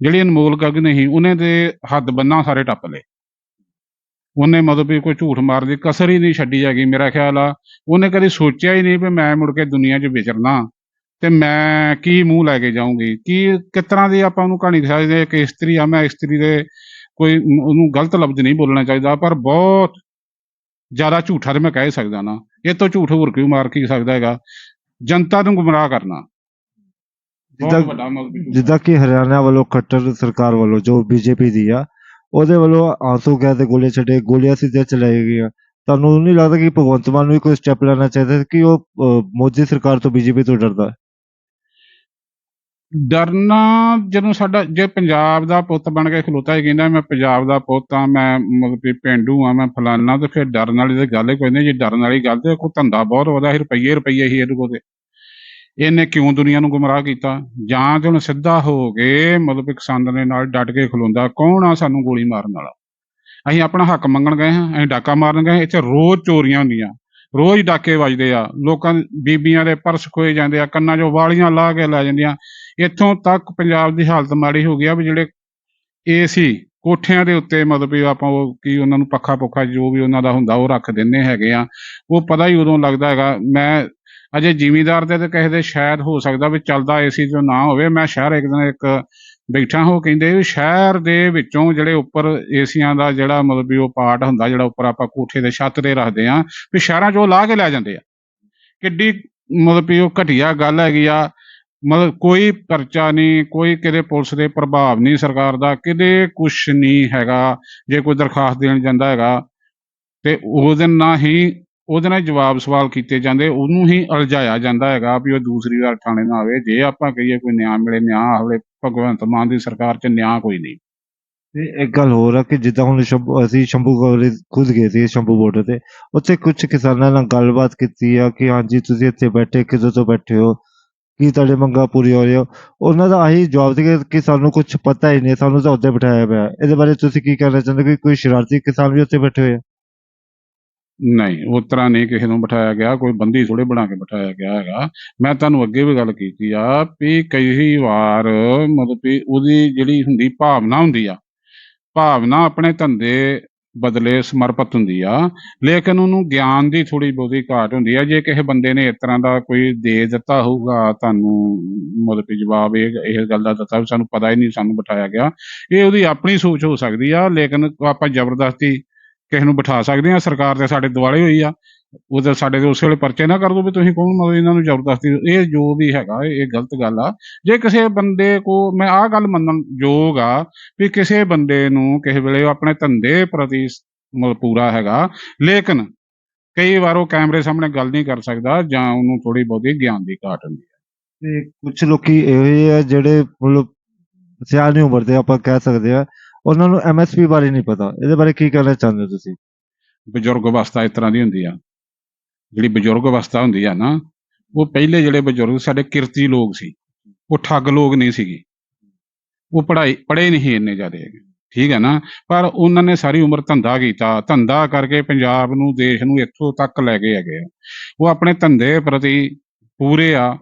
ਜਿਹੜੀ ਅਨਮੋਲ ਗਗਨ ਸੀ ਉਹਨੇ ਤੇ ਹੱਦ ਬੰਨਾ ਸਾਰੇ ਟੱਪ ਲਏ। ਉਹਨੇ ਮਤਲਬ ਵੀ ਕੋਈ ਝੂਠ ਮਾਰ ਦੀ ਕਸਰ ਹੀ ਨਹੀਂ ਛੱਡੀ ਹੈਗੀ ਮੇਰਾ ਖਿਆਲ ਆ। ਉਹਨੇ ਕਦੀ ਸੋਚਿਆ ਹੀ ਨਹੀਂ ਵੀ ਮੈਂ ਮੁੜ ਕੇ ਦੁਨੀਆ 'ਚ ਵਿਚਰਨਾ। ਤੇ ਮੈਂ ਕੀ ਮੂੰਹ ਲੈ ਕੇ ਜਾਊਂਗੀ? ਕੀ ਕਿਸ ਤਰ੍ਹਾਂ ਦੀ ਆਪਾਂ ਉਹਨੂੰ ਕਹਾਣੀ ਦਿਖਾ ਸਕਦੇ ਇੱਕ ਇਸਤਰੀ ਆ ਮੈਂ ਇਸਤਰੀ ਦੇ ਕੋਈ ਉਹਨੂੰ ਗਲਤ ਲਫ਼ਜ਼ ਨਹੀਂ ਬੋਲਣਾ ਚਾਹੀਦਾ ਪਰ ਬਹੁਤ ਜ਼ਿਆਦਾ ਝੂਠਾ ਤੇ ਮੈਂ ਕਹਿ ਸਕਦਾ ਨਾ। ਇਹ ਤੋਂ ਝੂਠ ਹੋਰ ਕੋਈ ਮਾਰ ਕੀ ਸਕਦਾ ਹੈਗਾ? ਜਨਤਾ ਨੂੰ ਗੁੰਮਰਾਹ ਕਰਨਾ। ਜਿੱਦਾਂ ਜਿੱਦਾਂ ਕਿ ਹਰਿਆਣਾ ਵੱਲੋਂ ਖੱਟਰ ਸਰਕਾਰ ਵੱਲੋਂ ਜੋ ਬੀਜੇਪੀ ਦੀ ਆ ਉਹਦੇ ਵੱਲੋਂ ਆਂਸੂ ਗੈਸ ਦੇ ਗੋਲੇ ਛੱਡੇ ਗੋਲੀਆਂ ਸਿੱਧੇ ਚਲਾਈ ਗਈਆਂ ਤੁਹਾਨੂੰ ਨਹੀਂ ਲੱਗਦਾ ਕਿ ਭਗਵੰਤ ਮਾਨ ਨੂੰ ਵੀ ਕੋਈ ਸਟੈਪ ਲੈਣਾ ਚਾਹੀਦਾ ਸੀ ਕਿ ਉਹ ਅਹ, ਮੋਦੀ ਸਰਕਾਰ ਤੋਂ ਬੀਜੇਪੀ ਤੋਂ ਡਰਦਾ ਹੈ? ਡਰਨਾ ਜਦੋਂ ਸਾਡਾ ਜੇ ਪੰਜਾਬ ਦਾ ਪੁੱਤ ਬਣ ਕੇ ਖਲੋਤਾ ਹੀ ਕਹਿੰਦਾ ਮੈਂ ਪੰਜਾਬ ਦਾ ਪੁੱਤ ਆ ਮੈਂ ਮਤਲਬ ਵੀ ਪਿੰਡੂ ਆ ਮੈਂ ਫਲਾਨਾ ਤੇ ਫਿਰ ਡਰਨ ਵਾਲੀ ਤੇ ਗੱਲ ਹੀ ਕੋਈ ਨਹੀਂ ਜੇ ਡਰਨ ਵਾਲੀ ਗੱਲ ਤੇ ਕੋਈ ਧੰਦਾ ਬਹੁਤ ਵਧਾ ਸੀ ਰੁਪਈਏ ਰੁਪਈਏ ਹੀ ਇਹਦੇ ਕੋਲ ਤੇ ਇਹਨੇ ਕਿਉਂ ਦੁਨੀਆ ਨੂੰ ਗੁੰਮਰਾਹ ਕੀਤਾ? ਜਾਂ ਤੇ ਹੁਣ ਸਿੱਧਾ ਹੋ ਕੇ ਮਤਲਬ ਵੀ ਕਿਸਾਨਾਂ ਦੇ ਨਾਲ ਡਟ ਕੇ ਖਲੋਂਦਾ, ਕੌਣ ਆ ਸਾਨੂੰ ਗੋਲੀ ਮਾਰਨ ਵਾਲਾ? ਅਸੀਂ ਆਪਣਾ ਹੱਕ ਮੰਗਣ ਗਏ ਹਾਂ, ਅਸੀਂ ਡਾਕਾ ਮਾਰਨ ਗਏ ਇੱਥੇ ਰੋਜ਼ ਚੋਰੀਆਂ ਹੁੰਦੀਆਂ। ਰੋਜ਼ ਡਾਕੇ ਵੱਜਦੇ ਆ, ਲੋਕਾਂ ਬੀਬੀਆਂ ਦੇ ਪਰਸ ਖੋਏ ਜਾਂਦੇ ਆ, ਕੰਨਾਂ 'ਚੋਂ ਵਾਲੀਆਂ ਲਾ ਕੇ ਲੈ ਜਾਂਦੀਆਂ। ਇੱਥੋਂ ਤੱਕ ਪੰਜਾਬ ਦੀ ਹਾਲਤ ਮਾੜੀ ਹੋ ਗਈ ਆ ਵੀ ਜਿਹੜੇ ਏਸੀ ਕੋਠਿਆਂ ਦੇ ਉੱਤੇ ਮਤਲਬ ਵੀ ਆਪਾਂ ਉਹ ਕੀ ਉਹਨਾਂ ਨੂੰ ਪੱਖਾ ਪੁੱਖਾ ਜੋ ਵੀ ਉਹਨਾਂ ਦਾ ਹੁੰਦਾ, ਉਹ ਰੱਖ ਦਿੰਨੇ ਹੈਗੇ ਆ। ਉਹ ਪਤਾ ਹੀ ਉਦੋਂ ਲੱਗਦਾ ਹੈਗਾ, ਮੈਂ ਅਜੇ ਜ਼ਿਮੀਦਾਰ ਦੇ ਤੇ ਕਿਸੇ ਦੇ ਸ਼ਾਇਦ ਹੋ ਸਕਦਾ ਵੀ ਚੱਲਦਾ ਏਸੀ ਜੋ ਨਾ ਹੋਵੇ। ਮੈਂ ਸ਼ਹਿਰ ਇੱਕ ਦਿਨ ਇੱਕ ਬੈਠਾ ਹੋ ਕਹਿੰਦੇ ਵੀ ਸ਼ਹਿਰ ਦੇ ਵਿੱਚੋਂ ਜਿਹੜੇ ਉੱਪਰ ਏਸੀਆਂ ਦਾ ਜਿਹੜਾ ਮਤਲਬ ਵੀ ਉਹ ਪਾਰਟ ਹੁੰਦਾ, ਜਿਹੜਾ ਉੱਪਰ ਆਪਾਂ ਕੋਠੇ ਦੇ ਛੱਤ ਤੇ ਰੱਖਦੇ ਆ ਵੀ ਸ਼ਹਿਰਾਂ 'ਚ ਉਹ ਲਾ ਕੇ ਲੈ ਜਾਂਦੇ ਆ। ਕਿੱਡੀ ਮਤਲਬ ਵੀ ਉਹ ਘਟੀਆ ਗੱਲ ਹੈਗੀ ਆ। ਮਤਲਬ ਕੋਈ ਪਰਚਾ ਨਹੀਂ, ਕੋਈ ਕਿਤੇ ਪੁਲਿਸ ਦੇ ਪ੍ਰਭਾਵ ਨਹੀਂ ਸਰਕਾਰ ਦਾ, ਕਿਤੇ ਕੁਛ ਨਹੀਂ ਹੈਗਾ। ਜੇ ਕੋਈ ਦਰਖਾਸਤ ਦੇਣ ਜਾਂਦਾ ਹੈਗਾ, ਤੇ ਉਸ ਦਿਨ ਨਾ ਹੀ ਉਹਦੇ ਨਾਲ ਜਵਾਬ ਸਵਾਲ ਕੀਤੇ ਜਾਂਦੇ, ਉਹਨੂੰ ਹੀ ਅਲਝਾਇਆ ਜਾਂਦਾ ਹੈਗਾ ਵੀ ਉਹ ਦੂਸਰੀ ਵਾਰ ਥਾਣੇ ਨਾ ਆਵੇ। ਜੇ ਆਪਾਂ ਕਹੀਏ ਕੋਈ ਨਿਆਂ ਮਿਲੇ, ਨਿਆਂ ਹੋਵੇ ਭਗਵੰਤ ਮਾਨ ਦੀ ਸਰਕਾਰ 'ਚ ਨਿਆਂ ਕੋਈ ਨਹੀਂ। ਤੇ ਇੱਕ ਗੱਲ ਹੋਰ ਆ ਕਿ ਜਿੱਦਾਂ ਹੁਣ ਸ਼ੰਭੂ, ਅਸੀਂ ਸ਼ੰਭੂ ਕੋਲੇ ਖੁਦ ਗਏ ਸੀ, ਸ਼ੰਭੂ ਬਾਰਡਰ ਤੇ, ਉੱਥੇ ਕੁਝ ਕਿਸਾਨਾਂ ਨਾਲ ਗੱਲਬਾਤ ਕੀਤੀ ਆ ਕਿ ਹਾਂਜੀ, ਤੁਸੀਂ ਇੱਥੇ ਬੈਠੇ, ਕਿਦੋਂ ਤੋਂ ਬੈਠੇ ਹੋ? ਕੀ ਤੁਹਾਡੇ ਮੰਗਾਂ ਪੂਰੀ ਹੋ ਰਹੀ ਹੋ ਉਹਨਾਂ ਦਾ ਆਹੀ ਜਵਾਬ ਸੀ ਕਿ ਸਾਨੂੰ ਕੁਝ ਪਤਾ ਹੀ ਨਹੀਂ, ਸਾਨੂੰ ਤਾਂ ਉੱਥੇ ਬਿਠਾਇਆ ਪਿਆ। ਇਹਦੇ ਬਾਰੇ ਤੁਸੀਂ ਕੀ ਕਹਿਣਾ ਚਾਹੁੰਦੇ ਕਿ ਕੋਈ ਸ਼ਰਾਰਤੀ ਕਿਸਾਨ ਵੀ ਉੱਥੇ ਬੈਠੇ ਹੋਏ ਆ? ਨਹੀਂ, ਉਸ ਤਰ੍ਹਾਂ ਨਹੀਂ ਕਿਸੇ ਨੂੰ ਬਿਠਾਇਆ ਗਿਆ, ਕੋਈ ਬੰਦੀ ਥੋੜੇ ਬਣਾ ਕੇ ਬਿਠਾਇਆ ਗਿਆ ਹੈਗਾ। ਮੈਂ ਤੁਹਾਨੂੰ ਅੱਗੇ ਵੀ ਗੱਲ ਕੀਤੀ ਆ ਵੀ ਕਈ ਵਾਰ ਮਤਲਬ ਵੀ ਉਹਦੀ ਜਿਹੜੀ ਹੁੰਦੀ ਭਾਵਨਾ ਹੁੰਦੀ ਆ, ਭਾਵਨਾ ਆਪਣੇ ਧੰਦੇ ਬਦਲੇ ਸਮਰਪਿਤ ਹੁੰਦੀ ਆ, ਲੇਕਿਨ ਉਹਨੂੰ ਗਿਆਨ ਦੀ ਥੋੜੀ ਬਹੁਤੀ ਘਾਟ ਹੁੰਦੀ ਆ। ਜੇ ਕਿਸੇ ਬੰਦੇ ਨੇ ਇਸ ਤਰ੍ਹਾਂ ਦਾ ਕੋਈ ਦੇ ਦਿੱਤਾ ਹੋਊਗਾ ਤੁਹਾਨੂੰ, ਮਤਲਬ ਕਿ ਜਵਾਬ ਇਹ ਇਹ ਗੱਲ ਦਾ ਦਿੱਤਾ ਵੀ ਸਾਨੂੰ ਪਤਾ ਹੀ ਨਹੀਂ, ਸਾਨੂੰ ਬਿਠਾਇਆ ਗਿਆ। ਇਹ ਉਹਦੀ ਆਪਣੀ ਸੋਚ ਹੋ ਸਕਦੀ ਆ, ਲੇਕਿਨ ਆਪਾਂ ਜ਼ਬਰਦਸਤੀ ਕਿਸੇ ਨੂੰ ਬਿਠਾ ਸਕਦੇ ਆ, ਸਰਕਾਰ ਤੇ ਸਾਡੇ ਦੁਆਲੇ ਹੋਈ ਆ। ਉਹਦੇ ਸਾਡੇ ਦੇ ਉਸ ਵੇਲੇ ਪਰਚੇ ਨਾ ਕਰ ਦੋ ਵੀ ਤੁਸੀਂ ਕੌਣ, ਮਤਲਬ ਇਹਨਾਂ ਨੂੰ ਜ਼ਬਰਦਸਤੀ ਇਹ ਜੋ ਵੀ ਹੈਗਾ, ਇਹ ਗਲਤ ਗੱਲ ਆ। ਜੇ ਕਿਸੇ ਬੰਦੇ ਕੋ, ਮੈਂ ਆਹ ਗੱਲ ਮੰਨਣ ਯੋਗ ਆ ਵੀ ਕਿਸੇ ਬੰਦੇ ਨੂੰ ਕਿਸੇ ਵੇਲੇ ਆਪਣੇ ਧੰਦੇ ਪ੍ਰਤੀ ਸ- ਮਤਲਬ ਪੂਰਾ ਹੈਗਾ, ਲੇਕਿਨ ਕਈ ਵਾਰ ਉਹ ਕੈਮਰੇ ਸਾਹਮਣੇ ਗੱਲ ਨਹੀਂ ਕਰ ਸਕਦਾ ਜਾਂ ਉਹਨੂੰ ਥੋੜੀ ਬਹੁਤੀ ਗਿਆਨ ਦੀ ਘਾਟ ਹੁੰਦੀ ਹੈ ਤੇ ਕੁਝ ਲੋਕੀ ਇਹੋ ਜਿਹੇ ਆ ਜਿਹੜੇ ਮਤਲਬ ਸਿਆਣੀ ਉਮਰ ਦੇ ਆਪਾਂ ਕਹਿ ਸਕਦੇ ਆ ਉਹਨਾਂ ਨੂੰ ਐਮਐਸਪੀ ਬਾਰੇ ਨਹੀਂ ਪਤਾ। ਇਹਦੇ ਬਾਰੇ ਕੀ ਕਹਿਣਾ ਚਾਹੁੰਦੇ ਹੋ ਤੁਸੀਂ? ਬਜ਼ੁਰਗ ਅਵਸਥਾ ਇਸ ਤਰ੍ਹਾਂ ਦੀ ਹੁੰਦੀ ਆ। ਜਿਹੜੀ ਬਜ਼ੁਰਗ ਅਵਸਥਾ ਹੁੰਦੀ ਆ ਨਾ, ਉਹ ਪਹਿਲੇ ਜਿਹੜੇ ਬਜ਼ੁਰਗ ਸਾਡੇ ਕਿਰਤੀ ਲੋਕ ਸੀ। ਉਹ ਠੱਗ ਲੋਕ ਨਹੀਂ ਸੀਗੇ। ਉਹ ਪੜ੍ਹਾਈ, ਪੜ੍ਹੇ ਨਹੀਂ ਇੰਨੇ ਜ਼ਿਆਦਾ ਹੈਗੇ। ਠੀਕ ਹੈ ਨਾ? ਪਰ ਉਹਨਾਂ ਨੇ ਸਾਰੀ ਉਮਰ ਧੰਦਾ ਕੀਤਾ। ਧੰਦਾ ਕਰਕੇ ਪੰਜਾਬ ਨੂੰ, ਦੇਸ਼ ਨੂੰ ਇੱਥੋਂ ਤੱਕ ਲੈ ਕੇ ਹੈਗੇ ਆ। ਉਹ ਆਪਣੇ ਧੰਦੇ ਪ੍ਰਤੀ ਪੂਰੇ ਆ।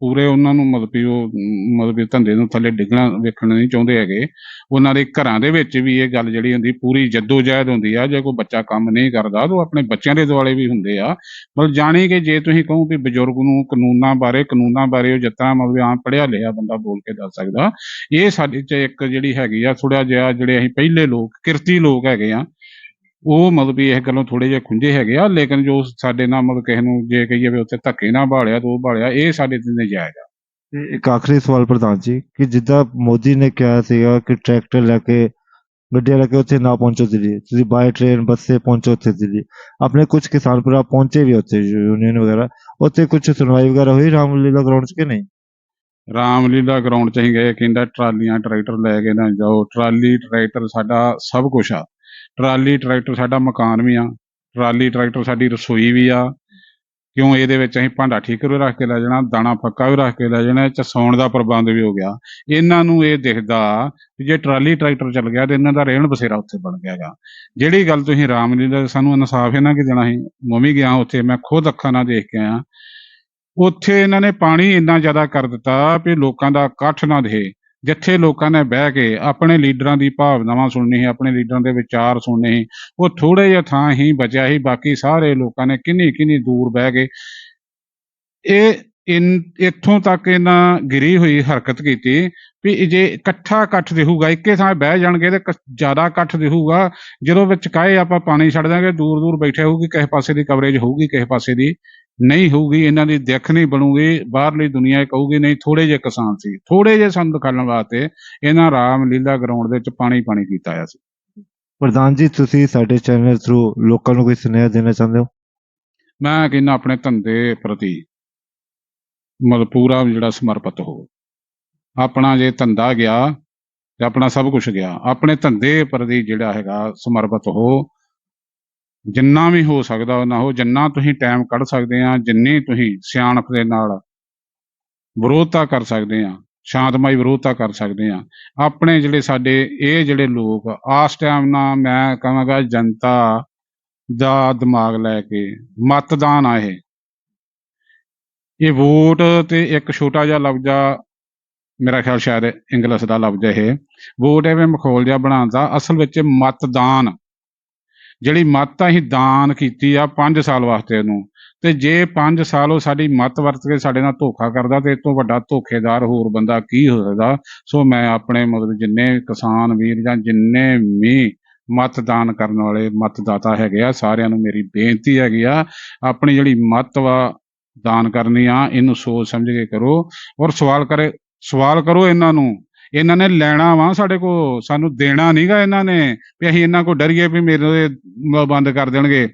ਪੂਰੇ ਉਹਨਾਂ ਨੂੰ ਮਤਲਬ ਵੀ ਉਹ, ਮਤਲਬ ਵੀ ਧੰਦੇ ਨੂੰ ਥੱਲੇ ਡਿੱਗਣਾ ਵੇਖਣਾ ਨਹੀਂ ਚਾਹੁੰਦੇ ਹੈਗੇ। ਉਹਨਾਂ ਦੇ ਘਰਾਂ ਦੇ ਵਿੱਚ ਵੀ ਇਹ ਗੱਲ ਜਿਹੜੀ ਹੁੰਦੀ, ਪੂਰੀ ਜਹਿਦ ਹੁੰਦੀ ਆ, ਜੇ ਕੋਈ ਬੱਚਾ ਕੰਮ ਨਹੀਂ ਕਰਦਾ, ਤਾਂ ਉਹ ਆਪਣੇ ਬੱਚਿਆਂ ਦੇ ਦੁਆਲੇ ਵੀ ਹੁੰਦੇ ਆ। ਮਤਲਬ ਜਾਣੀ ਕਿ ਜੇ ਤੁਸੀਂ ਕਹੋ ਵੀ ਬਜ਼ੁਰਗ ਨੂੰ ਕਾਨੂੰਨਾਂ ਬਾਰੇ ਕਾਨੂੰਨਾਂ ਬਾਰੇ ਉਹ ਜਿੱਦਾਂ ਮਤਲਬ ਵੀ ਆਮ ਪੜ੍ਹਿਆ ਲਿਆ ਬੰਦਾ ਬੋਲ ਕੇ ਦੱਸ ਸਕਦਾ। ਇਹ ਸਾਡੇ 'ਚ ਇੱਕ ਜਿਹੜੀ ਹੈਗੀ ਆ ਥੋੜਾ ਜਿਹਾ ਜਿਹੜੇ ਅਸੀਂ ਪਹਿਲੇ ਲੋਕ, ਕਿਰਤੀ ਲੋਕ ਹੈਗੇ ਆ ਉਹ ਮਤਲਬ ਵੀ ਇਸ ਗੱਲੋਂ ਥੋੜੇ ਜਿਹਾ ਖੁੰਝੇ ਹੈਗੇ ਆ ਲੇਕਿਨ ਜੋ ਸਾਡੇ ਨਾਲ ਮਤਲਬ ਕਿਸੇ ਨੂੰ ਜੇ ਕਹੀਏ ਵੀ ਉੱਥੇ ਧੱਕੇ ਨਾਲ ਭਾਲਿਆ ਤਾਂ ਭਾਲਿਆ ਇਹ ਸਾਡੇ ਤੇ ਨਜਾਇਜ਼ ਆ। ਤੇ ਇੱਕ ਆਖਰੀ ਸਵਾਲ ਪ੍ਰਧਾਨ ਜੀ ਕਿ ਜਿੱਦਾਂ ਮੋਦੀ ਨੇ ਕਿਹਾ ਸੀਗਾ ਕਿ ਟਰੈਕਟਰ ਲੈ ਕੇ ਗੱਡੀਆਂ ਲੈ ਕੇ ਉੱਥੇ ਨਾ ਪਹੁੰਚੋ ਦਿੱਲੀ ਤੁਸੀਂ ਬਾਈ ਟ੍ਰੇਨ ਬੱਸ ਸੇ ਪਹੁੰਚੋ ਉੱਥੇ ਦਿੱਲੀ ਆਪਣੇ ਕੁਝ ਕਿਸਾਨ ਭਰਾ ਪਹੁੰਚੇ ਵੀ ਉੱਥੇ ਯੂਨੀਅਨ ਵਗੈਰਾ ਉੱਥੇ ਕੁਝ ਸੁਣਵਾਈ ਵਗੈਰਾ ਹੋਈ ਰਾਮਲੀਲਾ ਗਰਾਊਂਡ 'ਚ ਕਿ ਨਹੀਂ? ਰਾਮਲੀਲਾ ਗਰਾਊਂਡ ਚ ਅਸੀਂ ਗਏ ਕਹਿੰਦਾ ਟਰਾਲੀਆਂ ਟਰੈਕਟਰ ਲੈ ਕੇ ਨਾ ਜਾਓ ਟਰਾਲੀ ਟਰੈਕਟਰ ਸਾਡਾ ਸਭ ਕੁਝ ਆ। ਟਰਾਲੀ, ਟਰੈਕਟਰ ਸਾਡਾ ਮਕਾਨ ਵੀ ਆ, ਟਰਾਲੀ, ਟਰੈਕਟਰ ਸਾਡੀ ਰਸੋਈ ਵੀ ਆ। ਕਿਉਂ ਇਹਦੇ ਵਿੱਚ ਅਸੀਂ ਭਾਂਡਾ ਠੀਕਰ ਵੀ ਰੱਖ ਕੇ ਲੈ ਜਾਣਾ, ਦਾਣਾ ਪੱਕਾ ਵੀ ਰੱਖ ਕੇ ਲੈ ਜਾਣਾ, ਇਹ ਚ ਸੌਣ ਦਾ ਪ੍ਰਬੰਧ ਵੀ ਹੋ ਗਿਆ। ਇਹਨਾਂ ਨੂੰ ਇਹ ਦਿਖਦਾ ਵੀ ਜੇ ਟਰਾਲੀ, ਟਰੈਕਟਰ ਚੱਲ ਗਿਆ ਤੇ ਇਹਨਾਂ ਦਾ ਰਹਿਣ ਬਸੇਰਾ ਉੱਥੇ ਬਣ ਗਿਆਗਾ ਜਿਹੜੀ ਗੱਲ ਤੁਸੀਂ ਰਾਮਲੀਲਾ ਸਾਨੂੰ ਇਨਸਾਫ ਇਹਨਾਂ ਕਿ ਦੇਣਾ ਸੀ, ਮੈਂ ਵੀ ਗਿਆ ਉੱਥੇ, ਮੈਂ ਖੁਦ ਅੱਖਾਂ ਨਾਲ ਦੇਖ ਕੇ ਆਇਆ। ਉੱਥੇ ਇਹਨਾਂ ਨੇ ਪਾਣੀ ਇੰਨਾ ਜ਼ਿਆਦਾ ਕਰ ਦਿੱਤਾ ਵੀ ਲੋਕਾਂ ਦਾ ਇਕੱਠ ਨਾ ਦੇ ਜਿੱਥੇ ਲੋਕਾਂ ਨੇ ਬਹਿ ਕੇ ਆਪਣੇ ਲੀਡਰਾਂ ਦੀ ਭਾਵਨਾਵਾਂ ਸੁਣਨੀ ਸੀ ਆਪਣੇ ਲੀਡਰਾਂ ਦੇ ਵਿਚਾਰ ਸੁਣਨੇ ਸੀ ਉਹ ਥੋੜੇ ਜਿਹਾ ਥਾਂ ਹੀ ਬਚਿਆ ਸੀ, ਬਾਕੀ ਸਾਰੇ ਲੋਕਾਂ ਨੇ ਕਿੰਨੀ ਕਿੰਨੀ ਦੂਰ ਬਹਿ ਕੇ ਇਹ ਇਨ, ਇੱਥੋਂ ਤੱਕ ਇਹਨਾਂ ਗਿਰੀ ਹੋਈ ਹਰਕਤ ਕੀਤੀ ਵੀ ਜੇ ਇਕੱਠਾ ਇਕੱਠ ਦਿਖੂਗਾ, ਇੱਕੇ ਥਾਂ ਬਹਿ ਜਾਣਗੇ ਤੇ ਜ਼ਿਆਦਾ ਇਕੱਠ ਦਿਖੂਗਾ, ਜਦੋਂ ਵਿੱਚ ਕਾਏ ਆਪਾਂ ਪਾਣੀ ਛੱਡ ਦਾਂਗੇ ਦੂਰ ਦੂਰ ਬੈਠੇ ਹੋਊਗੀ, ਕਿਸੇ ਪਾਸੇ ਦੀ ਕਵਰੇਜ ਹੋਊਗੀ, ਕਿਸੇ ਪਾਸੇ ਦੀ ਨਹੀਂ ਹੋਊਗੀ ਇਹਨਾਂ ਦੀ ਦਿੱਖ ਨਹੀਂ ਬਣੂਗੀ ਬਾਹਰਲੀ ਦੁਨੀਆ ਕਹੂਗੀ ਨਹੀਂ ਥੋੜੇ ਜਿਹੇ ਕਿਸਾਨ ਸੀ ਥੋੜੇ ਜਿਹੇ ਸਾਨੂੰ ਦਿਖਾਉਣ ਵਾਸਤੇ ਇਹਨਾਂ ਰਾਮਲੀਲਾ ਗਰਾਊਂਡ ਦੇ ਵਿੱਚ ਪਾਣੀ ਪਾਣੀ ਕੀਤਾ ਆ ਸੀ। ਪ੍ਰਧਾਨ ਜੀ ਤੁਸੀਂ ਸਾਡੇ ਚੈਨਲ ਥਰੂ ਲੋਕਾਂ ਨੂੰ ਕੋਈ ਸੁਨੇਹਾ ਦੇਣਾ ਚਾਹੁੰਦੇ ਹੋ? ਮੈਂ ਕਹਿੰਦਾ ਆਪਣੇ ਧੰਦੇ ਪ੍ਰਤੀ ਮਤਲਬ ਪੂਰਾ ਜਿਹੜਾ ਸਮਰਪਿਤ ਹੋ ਆਪਣਾ ਜੇ ਧੰਦਾ ਗਿਆ ਤੇ ਆਪਣਾ ਸਭ ਕੁਝ ਗਿਆ ਆਪਣੇ ਧੰਦੇ ਪ੍ਰਤੀ ਜਿਹੜਾ ਹੈਗਾ ਸਮਰਪਿਤ ਹੋ ਜਿੰਨਾ ਵੀ ਹੋ ਸਕਦਾ ਉਹਨਾਂ ਹੋ, ਜਿੰਨਾ ਤੁਸੀਂ ਟਾਈਮ ਕੱਢ ਸਕਦੇ ਆ, ਜਿੰਨੀ ਤੁਸੀਂ ਸਿਆਣਪ ਦੇ ਨਾਲ ਵਿਰੋਧਤਾ ਕਰ ਸਕਦੇ ਆ, ਸ਼ਾਂਤਮਈ ਵਿਰੋਧਤਾ ਕਰ ਸਕਦੇ ਆ, ਆਪਣੇ ਜਿਹੜੇ ਸਾਡੇ, ਇਹ ਜਿਹੜੇ ਲੋਕ ਆਸ ਟਾਈਮ ਨਾਲ ਮੈਂ ਕਹਾਂਗਾ ਜਨਤਾ ਦਾ ਦਿਮਾਗ ਲੈ ਕੇ, ਮਤਦਾਨ ਆ ਇਹ। ਇਹ ਵੋਟ ਤੇ ਇੱਕ ਛੋਟਾ ਜਿਹਾ ਲਫ਼ਜ਼ਾ ਮੇਰਾ ਖਿਆਲ ਸ਼ਾਇਦ ਇੰਗਲਿਸ਼ ਦਾ ਲਫ਼ਜ਼ ਇਹ। ਵੋਟ ਐਵੇਂ ਮਖੌਲ ਜਿਹਾ ਬਣਾਉਣ ਦਾ, ਅਸਲ ਵਿੱਚ ਮਤਦਾਨ। ਜਿਹੜੀ ਮੱਤ ਅਸੀਂ ਦਾਨ ਕੀਤੀ ਆ 5 ਸਾਲ ਵਾਸਤੇ ਉਹਨੂੰ ਤੇ ਜੇ 5 ਸਾਲ ਉਹ ਸਾਡੀ ਮੱਤ ਵਰਤ ਕੇ ਸਾਡੇ ਨਾਲ ਧੋਖਾ ਕਰਦਾ ਤੇ ਇਸ ਤੋਂ ਵੱਡਾ ਧੋਖੇਦਾਰ ਹੋਰ ਬੰਦਾ ਕੀ ਹੋ ਸਕਦਾ? ਸੋ ਮੈਂ ਆਪਣੇ ਮਤਲਬ ਜਿੰਨੇ ਕਿਸਾਨ ਵੀਰ ਜਾਂ ਜਿੰਨੇ ਵੀ ਮਤਦਾਨ ਕਰਨ ਵਾਲੇ ਮਤਦਾਤਾ ਹੈਗੇ ਆ, ਸਾਰਿਆਂ ਨੂੰ ਮੇਰੀ ਬੇਨਤੀ ਹੈਗੀ ਆ, ਆਪਣੀ ਜਿਹੜੀ ਮੱਤ ਵਾ ਦਾਨ ਕਰਨੀ ਆ, ਇਹਨੂੰ ਸੋਚ ਸਮਝ ਕੇ ਕਰੋ ਔਰ ਸਵਾਲ ਕਰੇ, ਸਵਾਲ ਕਰੋ ਇਹਨਾਂ ਨੂੰ। ਇਹਨਾਂ ਨੇ ਲੈਣਾ ਵਾ, ਸਾਡੇ ਕੋ ਸਾਨੂੰ ਦੇਣਾ ਨਹੀਂਗਾ ਇਹਨਾਂ ਨੇ, ਵੀ ਅਸੀਂ ਇਹਨਾਂ ਕੋ ਡਰੀਏ ਵੀ ਮੇਰੇ ਬੰਦ ਕਰ ਦੇਣਗੇ।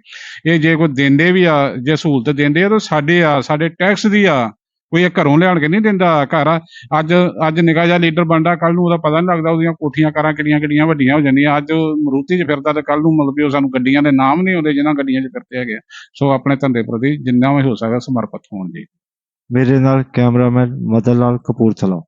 ਇਹ ਜੇ ਕੋਈ ਦਿੰਦੇ ਵੀ ਆ, ਜੇ ਸਹੂਲਤ ਦਿੰਦੇ ਆ ਤਾਂ ਸਾਡੇ ਆ, ਸਾਡੇ ਟੈਕਸ ਦੀ ਆ, ਕੋਈ ਇਹ ਘਰੋਂ ਲਿਆਣ ਕੇ ਨਹੀਂ ਦਿੰਦਾ ਘਰ। ਅੱਜ ਅੱਜ ਨਿਕਾ ਜਿਹਾ ਲੀਡਰ ਬਣਦਾ ਕੱਲ ਨੂੰ ਉਹਦਾ ਪਤਾ ਨਹੀਂ ਲੱਗਦਾ ਉਹਦੀਆਂ ਕੋਠੀਆਂ ਕਾਰਾਂ ਕਿੰਨੀਆਂ ਕਿੰਨੀਆਂ ਵੱਡੀਆਂ ਹੋ ਜਾਂਦੀਆਂ। ਅੱਜ ਉਹ ਮਰੂਤੀ 'ਚ ਫਿਰਦਾ ਤੇ ਕੱਲ ਨੂੰ ਮਤਲਬ ਵੀ ਉਹ ਸਾਨੂੰ ਗੱਡੀਆਂ ਦੇ ਨਾਮ ਨਹੀਂ ਆਉਂਦੇ ਜਿਨ੍ਹਾਂ ਗੱਡੀਆਂ 'ਚ ਫਿਰਦੇ ਹੈਗੇ ਸੋ ਆਪਣੇ ਧੰਦੇ ਪ੍ਰਤੀ ਜਿੰਨਾ ਵੀ ਹੋ ਸਕਦਾ ਸਮਰਪਿਤ ਹੋਣ ਜੀ। ਮੇਰੇ ਨਾਲ ਕੈਮਰਾਮੈਨ ਮਦਨ ਲਾਲ ਕਪੂਰਥਲਾ।